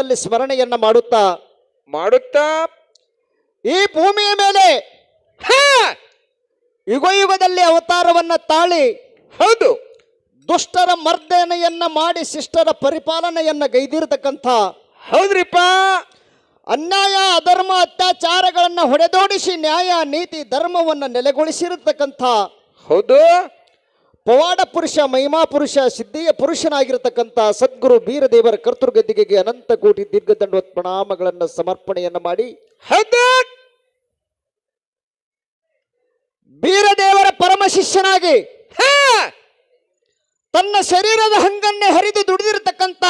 ಮನದಲ್ಲಿ ಸ್ಮರಣೆಯನ್ನ ಮಾಡುತ್ತಾ? ಮಾಡುತ್ತಾ? ಈ ಭೂಮಿಯ ಮೇಲೆ ಯುಗ ಯುಗದಲ್ಲಿ ಅವತಾರವನ್ನ ತಾಳಿ ಹೌದು. ದುಷ್ಟರ ಮರ್ದನೆಯನ್ನ ಮಾಡಿ ಶಿಷ್ಟರ ಪರಿಪಾಲನೆಯನ್ನ ಗೈದಿರತಕ್ಕಂಥ ಹೌದ್ರಿಪ್ಪ. ಅನ್ಯಾಯ ಅಧರ್ಮ ಅತ್ಯಾಚಾರಗಳನ್ನ ಹೊಡೆದೋಡಿಸಿ ನ್ಯಾಯ ನೀತಿ ಧರ್ಮವನ್ನ ನೆಲೆಗೊಳಿಸಿರತಕ್ಕಂಥ ಹೌದು. ಪವಾಡ ಪುರುಷ ಮಹಿಮಾ ಪುರುಷ ಸಿದ್ಧಿಯ ಪುರುಷನಾಗಿರತಕ್ಕಂಥ ಸದ್ಗುರು ಬೀರದೇವರ ಕರ್ತೃಗದ್ದಿಗೆಗೆ ಅನಂತ ಕೋಟಿ ದೀರ್ಘದಂಡವತ್ ಪ್ರಣಾಮಗಳನ್ನು ಸಮರ್ಪಣೆಯನ್ನ ಮಾಡಿ ಬೀರದೇವರ ಪರಮ ಶಿಷ್ಯನಾಗಿ ಹಾ! ತನ್ನ ಶರೀರದ ಹಂಗನ್ನೇ ಹರಿದು ದುಡಿದಿರತಕ್ಕಂತ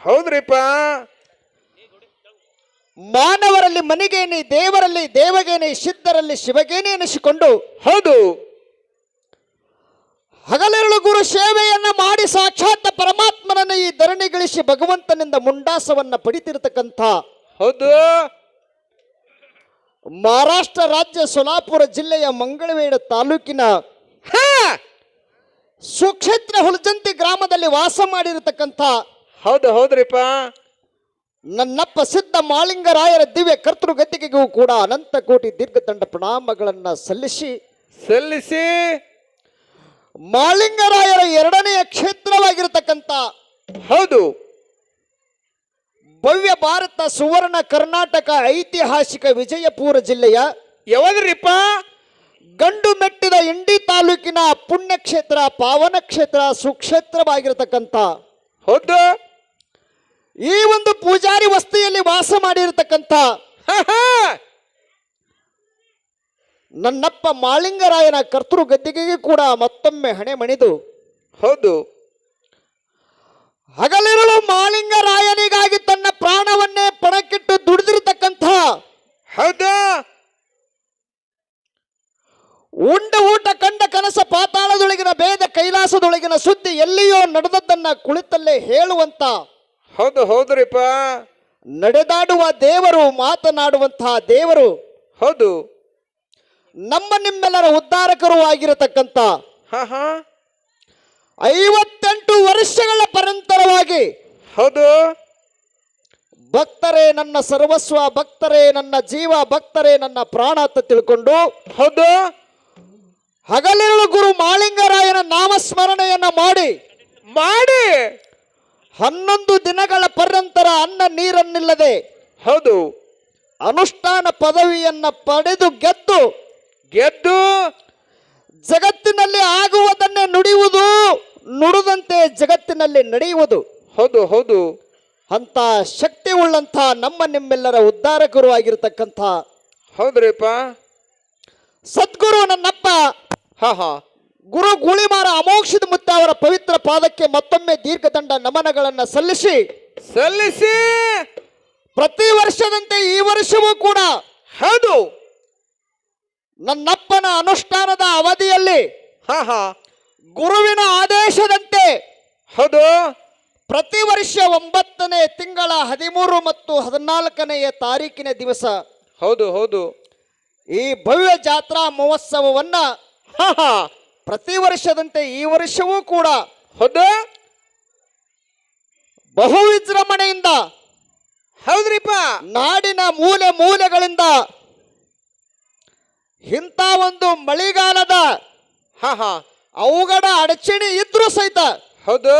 ಹೌದ್ರಿಪ್ಪ. ಮಾನವರಲ್ಲಿ ಮನಿಗೇನಿ ದೇವರಲ್ಲಿ ದೇವಗೇನಿ ಸಿದ್ಧರಲ್ಲಿ ಶಿವಗೇನೆ ಎನಿಸಿಕೊಂಡು ಹೌದು. ಹಗಲಿರುಳು ಗುರು ಸೇವೆಯನ್ನ ಮಾಡಿ ಸಾಕ್ಷಾತ್ ಪರಮಾತ್ಮನನ್ನ ಈ ಧರಣಿಗಳಿಸಿ ಭಗವಂತನಿಂದ ಮುಂಡಾಸವನ್ನ ಪಡಿತಿರ್ತಕ್ಕಂಥ ಹೌದು. ಮಹಾರಾಷ್ಟ್ರ ರಾಜ್ಯ ಸೊಲಾಪುರ ಜಿಲ್ಲೆಯ ಮಂಗಳವೇಡ ತಾಲೂಕಿನ ಹಾ. ಸುಕ್ಷೇತ್ರ ಹುಲಜಂತಿ ಗ್ರಾಮದಲ್ಲಿ ವಾಸ ಮಾಡಿರತಕ್ಕಂಥ ಹೌದು ಹೌದ್ರಿಪ್ಪ. ನನ್ನಪ್ಪ ಸಿದ್ಧ ಮಾಳಿಂಗರಾಯರ ದಿವ್ಯ ಕರ್ತೃಗದ್ದಿಗೆಗೂ ಕೂಡ ಅನಂತ ಕೋಟಿ ದೀರ್ಘ ತಂಡ ಪ್ರಣಾಮಗಳನ್ನ ಸಲ್ಲಿಸಿ ಸಲ್ಲಿಸಿ. ಮಾಳಿಂಗರಾಯರ ಎರಡನೆಯ ಕ್ಷೇತ್ರವಾಗಿರತಕ್ಕಂಥ ಹೌದು ಭವ್ಯ ಭಾರತ ಸುವರ್ಣ ಕರ್ನಾಟಕ ಐತಿಹಾಸಿಕ ವಿಜಯಪುರ ಜಿಲ್ಲೆಯ ಯಾವಾಗ್ರಿಪ್ಪ ಗಂಡು ಮೆಟ್ಟಿದ ಇಂಡಿ ತಾಲೂಕಿನ ಪುಣ್ಯಕ್ಷೇತ್ರ ಪಾವನ ಕ್ಷೇತ್ರ ಸುಕ್ಷೇತ್ರವಾಗಿರತಕ್ಕಂಥ. ಹೌದು. ಈ ಒಂದು ಪೂಜಾರಿ ವಸ್ತಿಯಲ್ಲಿ ವಾಸ ಮಾಡಿರತಕ್ಕಂಥ ನನ್ನಪ್ಪ ಮಾಳಿಂಗರಾಯನ ಕರ್ತೃ ಗದ್ದಿಗೆಗೆ ಕೂಡ ಮತ್ತೊಮ್ಮೆ ಹಣೆ ಮಣಿದು ಹೌದು. ಹಗಲಿರುಳು ಮಾಳಿಂಗರಾಯನಿಗಾಗಿ ತನ್ನ ಪ್ರಾಣವನ್ನೇ ಪಣಕ್ಕಿಟ್ಟು ದುಡಿದಿರತಕ್ಕಂಥ ಹೌದಾ. ಉಂಡ ಊಟ ಕಂಡ ಕನಸ ಪಾತಾಳದೊಳಗಿನ ಭೇದ ಕೈಲಾಸದೊಳಗಿನ ಸುದ್ದಿ ಎಲ್ಲಿಯೋ ನಡೆದದ್ದನ್ನ ಕುಳಿತಲ್ಲೇ ಹೇಳುವಂತ ಹೌದು ಹೌದ್ರಿಪ್ಪ. ನಡೆದಾಡುವ ದೇವರು ಮಾತನಾಡುವಂತಹ ದೇವರು. ಹೌದು. ನಮ್ಮ ನಿಮ್ಮೆಲ್ಲರ ಉದ್ಧಾರಕರು ಆಗಿರತಕ್ಕಂತ ಐವತ್ತೆಂಟು ವರ್ಷಗಳ ಪರಂತರವಾಗಿ ಹೌದು. ಭಕ್ತರೇ ನನ್ನ ಸರ್ವಸ್ವ ಭಕ್ತರೇ ನನ್ನ ಜೀವ ಭಕ್ತರೇ ನನ್ನ ಪ್ರಾಣ ಅಂತ ತಿಳ್ಕೊಂಡು ಹೌದು. ಹಗಲಿರುಳು ಗುರು ಮಾಳಿಂಗರಾಯನ ನಾಮಸ್ಮರಣೆಯನ್ನ ಮಾಡಿ ಮಾಡಿ. ಹನ್ನೊಂದು ದಿನಗಳ ಪರ್ಯಂತರ ಅನ್ನ ನೀರನ್ನಿಲ್ಲದೆ ಹೌದು. ಅನುಷ್ಠಾನ ಪದವಿಯನ್ನ ಪಡೆದು ಗೆದ್ದು ಗೆದ್ದು ಜಗತ್ತಿನಲ್ಲಿ ಆಗುವುದನ್ನೇ ನುಡಿಯುವುದು ನುಡಿದಂತೆ ಜಗತ್ತಿನಲ್ಲಿ ನಡೆಯುವುದು. ಹೌದು ಹೌದು. ಅಂತ ಶಕ್ತಿ ಉಳ್ಳಂಥ ನಮ್ಮ ನಿಮ್ಮೆಲ್ಲರ ಉದ್ಧಾರಕರು ಆಗಿರತಕ್ಕಂಥ ಹೌದ್ರಿಪ್ಪ. ಸದ್ಗುರು ನನ್ನಪ್ಪ. ಹಾ ಹಾ. ಗುರು ಗುಳಿಮಾರ ಅಮೋಕ್ಷದ ಮುತ್ತ ಅವರ ಪವಿತ್ರ ಪಾದಕ್ಕೆ ಮತ್ತೊಮ್ಮೆ ದೀರ್ಘದಂಡ ನಮನಗಳನ್ನು ಸಲ್ಲಿಸಿ. ಸಲ್ಲಿಸಿ. ಪ್ರತಿ ವರ್ಷದಂತೆ ಈ ವರ್ಷವೂ ಕೂಡ ಹೌದು. ನನ್ನಪ್ಪನ ಅನುಷ್ಠಾನದ ಅವಧಿಯಲ್ಲಿ ಹಾ ಹಾ. ಗುರುವಿನ ಆದೇಶದಂತೆ ಹೌದು. ಪ್ರತಿ ವರ್ಷ ಒಂಬತ್ತನೇ ತಿಂಗಳ ಹದಿಮೂರು ಮತ್ತು ಹದಿನಾಲ್ಕನೆಯ ತಾರೀಕಿನ ದಿವಸ ಹೌದು ಹೌದು. ಈ ಭವ್ಯ ಜಾತ್ರಾ ಮಹೋತ್ಸವವನ್ನ ಹಾ ಹಾ. ಪ್ರತಿ ವರ್ಷದಂತೆ ಈ ವರ್ಷವೂ ಕೂಡ ಹೌದು. ಬಹು ವಿಜೃಂಭಣೆಯಿಂದ ಹೌದ್ರಿಪ್ಪ. ನಾಡಿನ ಮೂಲೆ ಮೂಲೆಗಳಿಂದ ಇಂಥ ಒಂದು ಮಳೆಗಾಲದ ಹಾ ಹಾ ಅವಘಡ ಅಡಚಣೆ ಇದ್ರೂ ಸಹಿತ. ಹೌದು.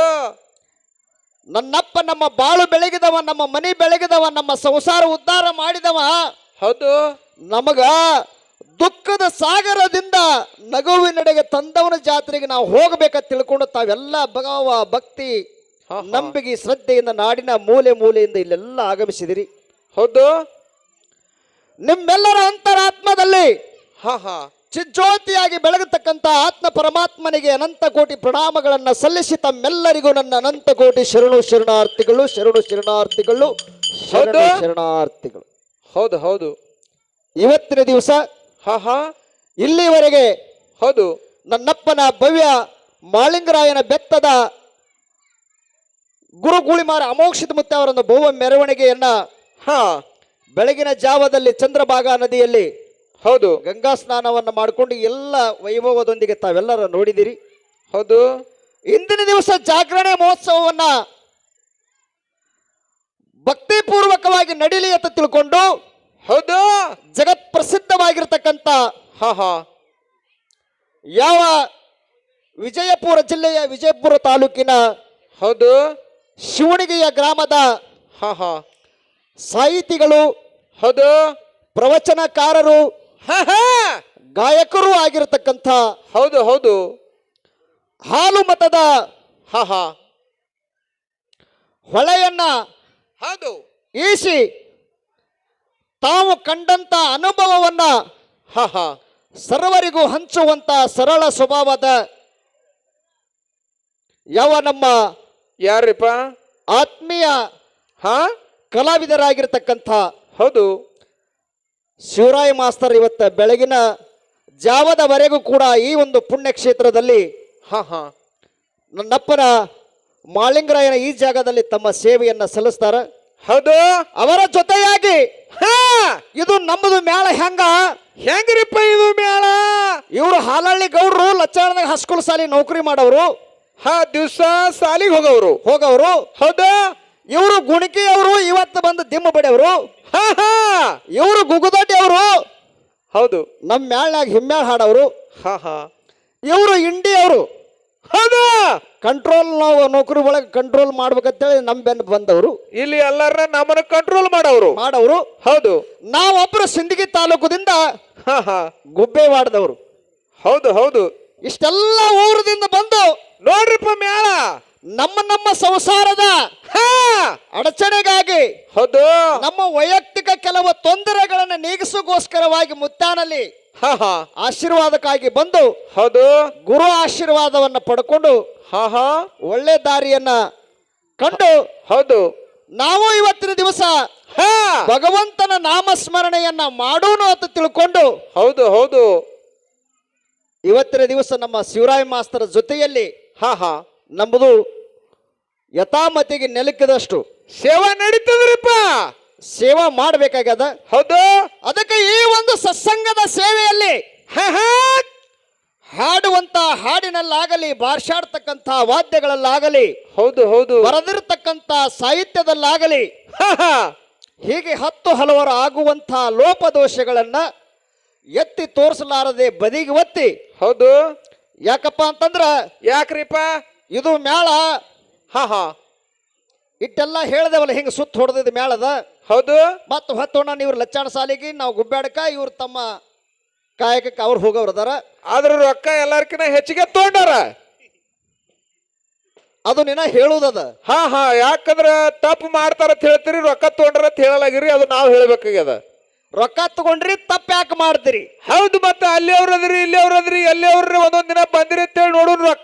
ನನ್ನಪ್ಪ ನಮ್ಮ ಬಾಳು ಬೆಳಗಿದವ ನಮ್ಮ ಮನೆ ಬೆಳಗಿದವ ನಮ್ಮ ಸಂಸಾರ ಉದ್ಧಾರ ಮಾಡಿದವ. ಹೌದು. ನಮಗ ದುಃಖದ ಸಾಗರದಿಂದ ನಗುವಿನಡೆಗೆ ತಂದವನ ಜಾತ್ರೆಗೆ ನಾವು ಹೋಗಬೇಕ ತಿಳ್ಕೊಂಡು ತಾವೆಲ್ಲ ಭಗವ ಭಕ್ತಿ. ನಂಬಿಕೆ ಶ್ರದ್ಧೆಯಿಂದ ನಾಡಿನ ಮೂಲೆ ಮೂಲೆಯಿಂದ ಇಲ್ಲೆಲ್ಲ ಆಗಮಿಸಿದಿರಿ. ಹೌದು. ನಿಮ್ಮೆಲ್ಲರ ಅಂತರಾತ್ಮದಲ್ಲಿ ಹಾ ಹಾ. ಬೆಳಗತಕ್ಕಂಥ ಆತ್ಮ ಪರಮಾತ್ಮನಿಗೆ ಅನಂತ ಕೋಟಿ ಪ್ರಣಾಮಗಳನ್ನು ಸಲ್ಲಿಸಿ ತಮ್ಮೆಲ್ಲರಿಗೂ ನನ್ನ ಅನಂತ ಕೋಟಿ ಶರಣು ಶರಣಾರ್ಥಿಗಳು ಶರಣು ಶರಣಾರ್ಥಿಗಳು ಶರಣು ಹೌದು. ಶರಣಾರ್ಥಿಗಳು. ಹೌದು ಹೌದು. ಇವತ್ತಿನ ದಿವಸ ಹಾ ಹಾ. ಇಲ್ಲಿವರೆಗೆ ಹೌದು. ನನ್ನಪ್ಪನ ಭವ್ಯ ಮಾಳಿಂಗರಾಯನ ಬೆತ್ತದ ಗುರು ಗುಳಿಮಾರ ಅಮೋಕ್ಷಿತ ಮುತ್ತೆ ಅವರನ್ನು ಭವ್ಯ ಮೆರವಣಿಗೆಯನ್ನ ಹಾ. ಬೆಳಗಿನ ಜಾವದಲ್ಲಿ ಚಂದ್ರಭಾಗ ನದಿಯಲ್ಲಿ ಹೌದು. ಗಂಗಾ ಸ್ನಾನವನ್ನು ಮಾಡಿಕೊಂಡು ಎಲ್ಲ ವೈಭವದೊಂದಿಗೆ ತಾವೆಲ್ಲರ ನೋಡಿದಿರಿ. ಹೌದು. ಇಂದಿನ ದಿವಸ ಜಾಗರಣೆ ಮಹೋತ್ಸವವನ್ನ ಭಕ್ತಿಪೂರ್ವಕವಾಗಿ ನಡೀಲಿ ಅಂತ ತಿಳ್ಕೊಂಡು ಹೌದು. ಜಗತ್ ಪ್ರಸಿದ್ಧವಾಗಿರ್ತಕ್ಕಂಥ ಹಾ ಹಾ. ಯಾವ ವಿಜಯಪುರ ಜಿಲ್ಲೆಯ ವಿಜಯಪುರ ತಾಲೂಕಿನ ಹೌದು. ಶಿವಣಿಗೆಯ ಗ್ರಾಮದ ಹಾ ಹಾ. ಸಾಹಿತಿಗಳು ಹೌದು. ಪ್ರವಚನಕಾರರು ಗಾಯಕರು ಆಗಿರತಕ್ಕಂಥ ಹೌದು ಹೌದು. ಹಾಲು ಮತದ ಹಾ ಹಾ. ಹೊಳೆಯನ್ನ ಹೌದು. ಈಸಿ ತಾವು ಕಂಡಂತ ಅನುಭವವನ್ನ ಹಾ ಹಾ. ಸರ್ವರಿಗೂ ಹಂಚುವಂತ ಸರಳ ಸ್ವಭಾವದ ಯಾವ ನಮ್ಮ ಯಾರಿಪ್ಪ ಆತ್ಮೀಯ ಹಾ? ಕಲಾವಿದರಾಗಿರ್ತಕ್ಕಂಥ ಹೌದು. ಶಿವರಾಯ ಮಾಸ್ತರ್ ಇವತ್ತ ಬೆಳಗಿನ ಜಾವದವರೆಗೂ ಕೂಡ ಈ ಒಂದು ಪುಣ್ಯಕ್ಷೇತ್ರದಲ್ಲಿ ಹಾ ಹಾ ನನ್ನಪ್ಪನ ಮಾಳಿಂಗರಾಯನ ಈ ಜಾಗದಲ್ಲಿ ತಮ್ಮ ಸೇವೆಯನ್ನ ಸಲ್ಲಿಸ್ತಾರ. ಹೌದು. ಅವರ ಜೊತೆಯಾಗಿ ಹಾ ಇದು ನಮ್ಮದು ಮೇಳ ಹೆಂಗ? ಹೆಂಗ್ರಿಪ್ಪ ಇದು ಮೇಳ ಇವರು ಹಾಲಹಳ್ಳಿ ಗೌಡ್ರು ಲಚ್ಚಾಣದಾಗ ಹಸ್ಕೂಲ್ ಸಾಲಿ ನೌಕರಿ ಮಾಡೋರು ಹಾ ದಿವ್ಸ ಸಾಲಿಗೆ ಹೋಗವ್ರು. ಹೋಗವರು. ಹೌದು. ಇವರು ಗುಣಕಿ ಅವರು ಇವತ್ತು ಬಂದು ದಿಮ್ಮ ಬಡಿಯವರು ಹಾ ಹಾ ಇವರು ಗುಗುದೊಡ್ಡಿ ಅವರು. ಹೌದು ನಮ್ಮ ಮ್ಯಾಳ್ನಾಗ ಹಿಮ್ಮ್ಯಾಳ ಹಾಡವರು. ಹಾ ಹಾ. ಇವರು ಇಂಡಿ ಅವರು. ಹೌದು. ಕಂಟ್ರೋಲ್ ನಾವು ನೌಕರಿ ಒಳಗೆ ಕಂಟ್ರೋಲ್ ಮಾಡ್ಬೇಕಂತೇಳಿ ನಮ್ಮ ಬೆನ್ ಬಂದವರು. ಇಲ್ಲಿ ಎಲ್ಲರನ್ನ ನಮ್ಮನ್ನ ಕಂಟ್ರೋಲ್ ಮಾಡವರು. ಮಾಡವರು. ಹೌದು. ನಾವೊಬ್ಬರು ಸಿಂದಗಿ ತಾಲೂಕದಿಂದ ಹಾ ಹಾ. ಗುಬ್ಬೇವಾಡದವರು. ಹೌದು ಹೌದು. ಇಷ್ಟೆಲ್ಲ ಊರದಿಂದ ಬಂದು ನೋಡ್ರಿಪ್ಪ ಮೇಳ ನಮ್ಮ ನಮ್ಮ ಸಂಸಾರದ ಹಾ ಅಡಚಣೆಗಾಗಿ ಹೌದು. ನಮ್ಮ ವೈಯಕ್ತಿಕ ಕೆಲವು ತೊಂದರೆಗಳನ್ನು ನೀಗಿಸೋಗೋಸ್ಕರವಾಗಿ ಮುತ್ತಾನಲ್ಲಿ ಹಾ ಹಾ. ಆಶೀರ್ವಾದಕ್ಕಾಗಿ ಬಂದು ಹೌದು. ಗುರು ಆಶೀರ್ವಾದವನ್ನ ಪಡ್ಕೊಂಡು ಹಾ ಹಾ. ಒಳ್ಳೆ ದಾರಿಯನ್ನ ಕಂಡು ಹೌದು. ನಾವು ಇವತ್ತಿನ ದಿವಸ ಹಾ. ಭಗವಂತನ ನಾಮಸ್ಮರಣೆಯನ್ನ ಮಾಡೋಣ ಅಂತ ತಿಳ್ಕೊಂಡು ಹೌದು ಹೌದು. ಇವತ್ತಿನ ದಿವಸ ನಮ್ಮ ಶಿವರಾಯ ಮಾಸ್ತರ ಜೊತೆಯಲ್ಲಿ ಹಾ ಹಾ. ನಮ್ಮದು ಯಥಾಮತಿಗೆ ನೆಲಕ್ಕಿದಷ್ಟು ಸೇವಾ ನಡೀತದ್ರಿಪ್ಪ. ಸೇವಾ ಮಾಡಬೇಕಾಗ್ಯದ? ಹೌದು. ಅದಕ್ಕೆ ಈ ಒಂದು ಸತ್ಸಂಗದ ಸೇವೆಯಲ್ಲಿ ಹಾಡುವಂತ ಹಾಡಿನಲ್ಲಾಗಲಿ ಬಾರ್ಷಾಡ್ತಕ್ಕಂಥ ವಾದ್ಯಗಳಲ್ಲಾಗಲಿ ಹೌದು ಹೌದು. ಬರೆದಿರ್ತಕ್ಕಂಥ ಸಾಹಿತ್ಯದಲ್ಲಾಗಲಿ ಹೀಗೆ ಹತ್ತು ಹಲವರು ಆಗುವಂಥ ಲೋಪದೋಷಗಳನ್ನ ಎತ್ತಿ ತೋರಿಸಲಾರದೆ ಬದಿಗೆ ಒತ್ತಿ ಹೌದು. ಯಾಕಪ್ಪ ಅಂತಂದ್ರ ಯಾಕ್ರಿಪ್ಪ? ಇದು ಮೇಳ ಹಾ ಹಾ. ಇಟ್ಟೆಲ್ಲ ಹೇಳ್ದೇವಲ್ಲ ಹಿಂಗೆ ಸುತ್ತ ಹೊಡೆದಿದ್ದು ಮೇಳದ ಹೌದು. ಮತ್ತು ಹೊತ್ತೋಣ ಇವ್ರು ಲಚ್ಚಾಣ ಸಾಲಿಗೆ ನಾವು ಗುಬ್ಬ್ಯಾಡಕ ಇವ್ರು ತಮ್ಮ ಕಾಯಕಕ್ಕೆ ಅವ್ರು ಹೋಗೋರು ಅದಾರ. ಆದ್ರ ರೊಕ್ಕ ಎಲ್ಲಾರ್ಕಿನ ಹೆಚ್ಚಿಗೆ ತೊಗೊಂಡಾರ. ಅದು ನಿನ್ನ ಹೇಳುದದ. ಹಾ ಹಾ. ಯಾಕಂದ್ರ ತಪ್ಪು ಮಾಡ್ತಾರ ಅಂತ ಹೇಳ್ತೀರಿ ರೊಕ್ಕ ತೊಗೊಂಡ್ರ ಅಂತ ಹೇಳಲಾಗಿರಿ ಅದು ನಾವು ಹೇಳ್ಬೇಕಾಗ್ಯದ. ರೊಕ್ಕ ತಗೊಂಡ್ರಿ ತಪ್ಪು ಯಾಕೆ ಮಾಡ್ತೀರಿ? ಹೌದು ಮತ್ತೆ ಅಲ್ಲಿ ಅವ್ರದ್ರಿ ಇಲ್ಲಿ ಅವ್ರದ್ರಿ ಎಲ್ಲಿ ಅವ್ರಿ ಒಂದೊಂದ್ ದಿನ ಬಂದಿರಿ ಅಂತೇಳಿ ನೋಡು ರೊಕ್ಕ.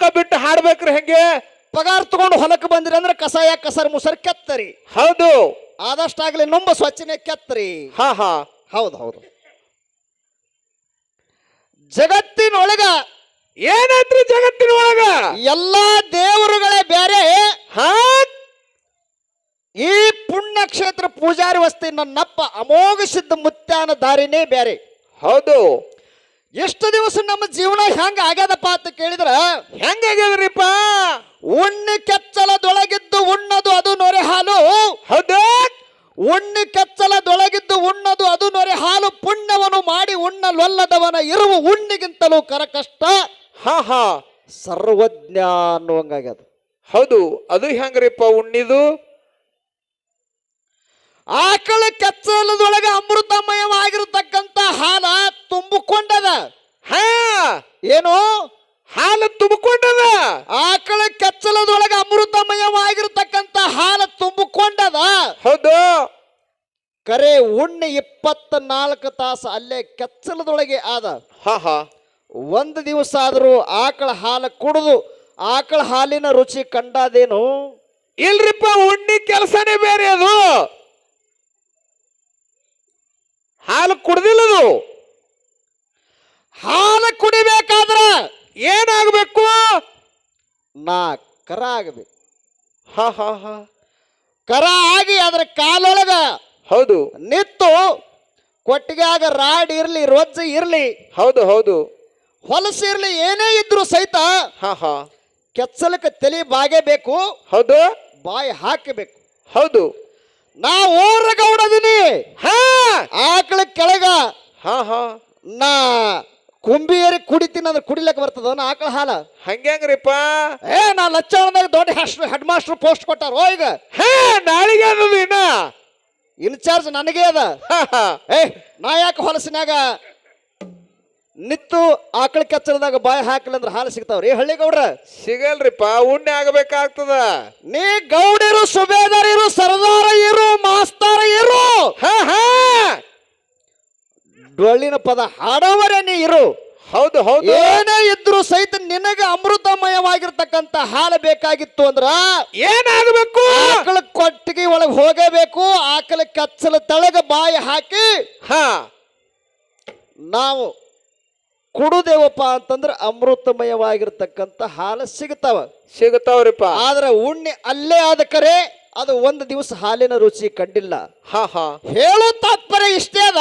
ಬಿಟ್ಟು ಹಾಡ್ಬೇಕ್ರಿ ಹೆಂಗೆ? ಪಗಾರ ತಗೊಂಡು ಹೊಲಕ್ಕೆ ಬಂದಿರಿ ಅಂದ್ರೆ ಕಸಾಯ ಕಸರ್ ಮುಸರ್ ಕೆತ್ತರಿ. ಹೌದು. ಆದಷ್ಟಾಗ್ಲಿ ನುಂಬ ಸ್ವಚ್ಛನೆ ಕೆತ್ತರಿ. ಹಾ ಹಾ. ಹೌದು ಹೌದು. ಜಗತ್ತಿನೊಳಗ ಏನೈತ್ರಿ ಜಗತ್ತಿನೊಳಗ? ಎಲ್ಲಾ ದೇವರುಗಳೇ ಬೇರೆ ಹಾ? ಈ ಪುಣ್ಯಕ್ಷೇತ್ರ ಪೂಜಾರಿ ವಸ್ತಿ ನನ್ನಪ್ಪ ಅಮೋಘ ಸಿದ್ಧ ಮುತ್ಯಾನ ದಾರಿನೇ ಬೇರೆ ಹೌದು. ಎಷ್ಟು ದಿವಸ ನಮ್ಮ ಜೀವನ ಹೆಂಗ ಆಗ್ಯದಪ್ಪ ಅಂತ ಕೇಳಿದ್ರ? ಹೆಂಗಾಗ್ಯದ್ರಿಪ್ಪ ಉಣ್ಣಿ ಕೆಚ್ಚಲದೊಳಗಿದ್ದು ಉಣ್ಣದು ಅದು ನೊರೆ ಹಾಲು. ಹೌದು. ಉಣ್ಣಿ ಕೆಚ್ಚಲದೊಳಗಿದ್ದು ಉಣ್ಣದು ಅದು ನೊರೆ ಹಾಲು. ಪುಣ್ಯವನ್ನು ಮಾಡಿ ಉಣ್ಣಲೊಲ್ಲದವನ ಇರುವ ಉಣ್ಣಿಗಿಂತಲೂ ಕರಕಷ್ಟ. ಹಾ ಹಾ. ಸರ್ವಜ್ಞ ಅನ್ನುವಂಗಾಗ್ಯದ ಹೌದು. ಅದು ಹೆಂಗ್ರಿಪ್ಪ ಉಣ್ಣಿದು? ಆಕಳ ಕೆಚ್ಚಲದೊಳಗೆ ಅಮೃತಮಯವಾಗಿರತಕ್ಕಂತ ಹಾಲ. ಹಾ ಏನು ಹಾಲು ತುಂಬಿಕೊಂಡದ. ಆಕಳ ಕೆಚ್ಚಲದೊಳಗೆ ಅಮೃತಮಯವಾಗಿರತಕ್ಕಂತ ಹಾಲು ತುಂಬಿಕೊಂಡದ. ಹೌದು. ಕರೆ ಉಣ್ಣೆ ಇಪ್ಪತ್ತ ನಾಲ್ಕು ತಾಸು ಅಲ್ಲೇ ಕೆಚ್ಚಲದೊಳಗೆ ಆದ. ಹಾ ಹಾ. ಒಂದು ದಿವಸ ಆದರೂ ಆಕಳ ಹಾಲು ಕುಡಿದು ಆಕಳ ಹಾಲಿನ ರುಚಿ ಕಂಡದೇನು? ಇಲ್ರಿಪ್ಪ ಉಣ್ಣಿ ಕೆಲಸನೇ ಬೇರೆ ಅದು. ಹಾಲು ಕುಡ್ದಿಲ್ಲದು. ಹಾಲು ಕುಡಿಬೇಕಾದ್ರೆ ಏನಾಗಬೇಕು? ನಾ ಕರ ಆಗಬೇಕು. ಹಾ ಹಾ ಹ. ಕರ ಆಗಿ ಅದ್ರ ಕಾಲೊಳಗ ಹೌದು. ನಿತ್ತು ಕೊಟ್ಟಿಗೆಯಾಗ ರಾಡ್ ಇರ್ಲಿ ರೊಜ್ಜ ಇರ್ಲಿ ಹೌದು ಹೌದು. ಹೊಲಸಿರ್ಲಿ ಏನೇ ಇದ್ರು ಸಹಿತ ಹಾ ಹಾ. ಕೆಚ್ಚಲಕ್ಕೆ ತಲೆ ಬಾಗೇಬೇಕು ಹೌದು. ಬಾಯಿ ಹಾಕಬೇಕು. ಹೌದು. ನಾ ಊರ ಗೌಡದಿನಿ ಹಾ. ಆಕಳ ಕೆಳಗ ಹಾ ಹಾ. ನಾ ಕುಂಬಿಯರಿ ಕುಡಿತೀನಿ ಅಂದ್ರೆ ಕುಡಿಲಕ್ಕೆ ಬರ್ತದ? ನಾ ಆಕಳ ಹಾಲ. ಹಂಗ್ಯಾಂಗ್ರಿಪ್ಪ? ಏ ನಾ ಲಚ್ಚಾಳದಾಗ ದೊಡ್ಡ ಹೆಡ್ ಹೆಡ್ ಮಾಸ್ಟರ್ ಪೋಸ್ಟ್ ಕೊಟ್ಟಾರ. ಈಗ. ಹೇ ನಾಳಿಗೆ ಅನ್ನೋದು ಇನ್ನ ಇನ್ಚಾರ್ಜ್ ನನಗೆ ಅದ. ಏ ನಾ ಯಾಕೆ ಹೊಲಸಿನಾಗ ನಿತ್ತು ಆಕಳ ಕೆಚ್ಚರದಾಗ ಬಾಯಿ ಹಾಕಲಂದ್ರ ಹಾಲು ಸಿಗ್ತಾವ್ರಿ. ಹಳ್ಳಿ ಗೌಡ್ರ ಸಿಗಲ್ರಿಪ್ಪ ಉಣ್ಣೆ ಆಗಬೇಕಾಗ್ತದ. ನೀ ಗೌಡಿರು ಸುಬೇದಾರಿರು ಸರದಾರ ಇರು ಮಾಸ್ತಾರ ಇರು. ಹಾ ಹಾ. ಡೊಳ್ಳಿನ ಪದ ಹಾಡವರೇ ನೀ ಇರು. ಹೌದು ಹೌದು. ಏನೇ ಇದ್ರು ಸಹಿತ ನಿನಗೆ ಅಮೃತಮಯವಾಗಿರ್ತಕ್ಕಂತ ಹಾಲು ಬೇಕಾಗಿತ್ತು ಅಂದ್ರ ಏನಾಗಬೇಕು? ಆಕಳ ಕೊಟ್ಟಿಗೆ ಒಳಗೆ ಹೋಗಬೇಕು ಆಕಳ ಕಚ್ಚಲ ತಳಗ ಬಾಯಿ ಹಾಕಿ ಹಾ. ನಾವು ಕುಡುದೇವಪ್ಪ ಅಂತಂದ್ರೆ ಅಮೃತಮಯವಾಗಿರ್ತಕ್ಕಂತ ಹಾಲು ಸಿಗತಾವ. ಸಿಗತಾವ್ರಿಪ್ಪ. ಆದ್ರೆ ಉಣ್ಣೆ ಅಲ್ಲೇ ಆದ ಕರೆ ಅದು ಒಂದು ದಿವಸ ಹಾಲಿನ ರುಚಿ ಕಂಡಿಲ್ಲ. ಹಾ ಹಾ. ಹೇಳು ತಾತ್ಪರ್ಯ ಇಷ್ಟೇ ಅದ?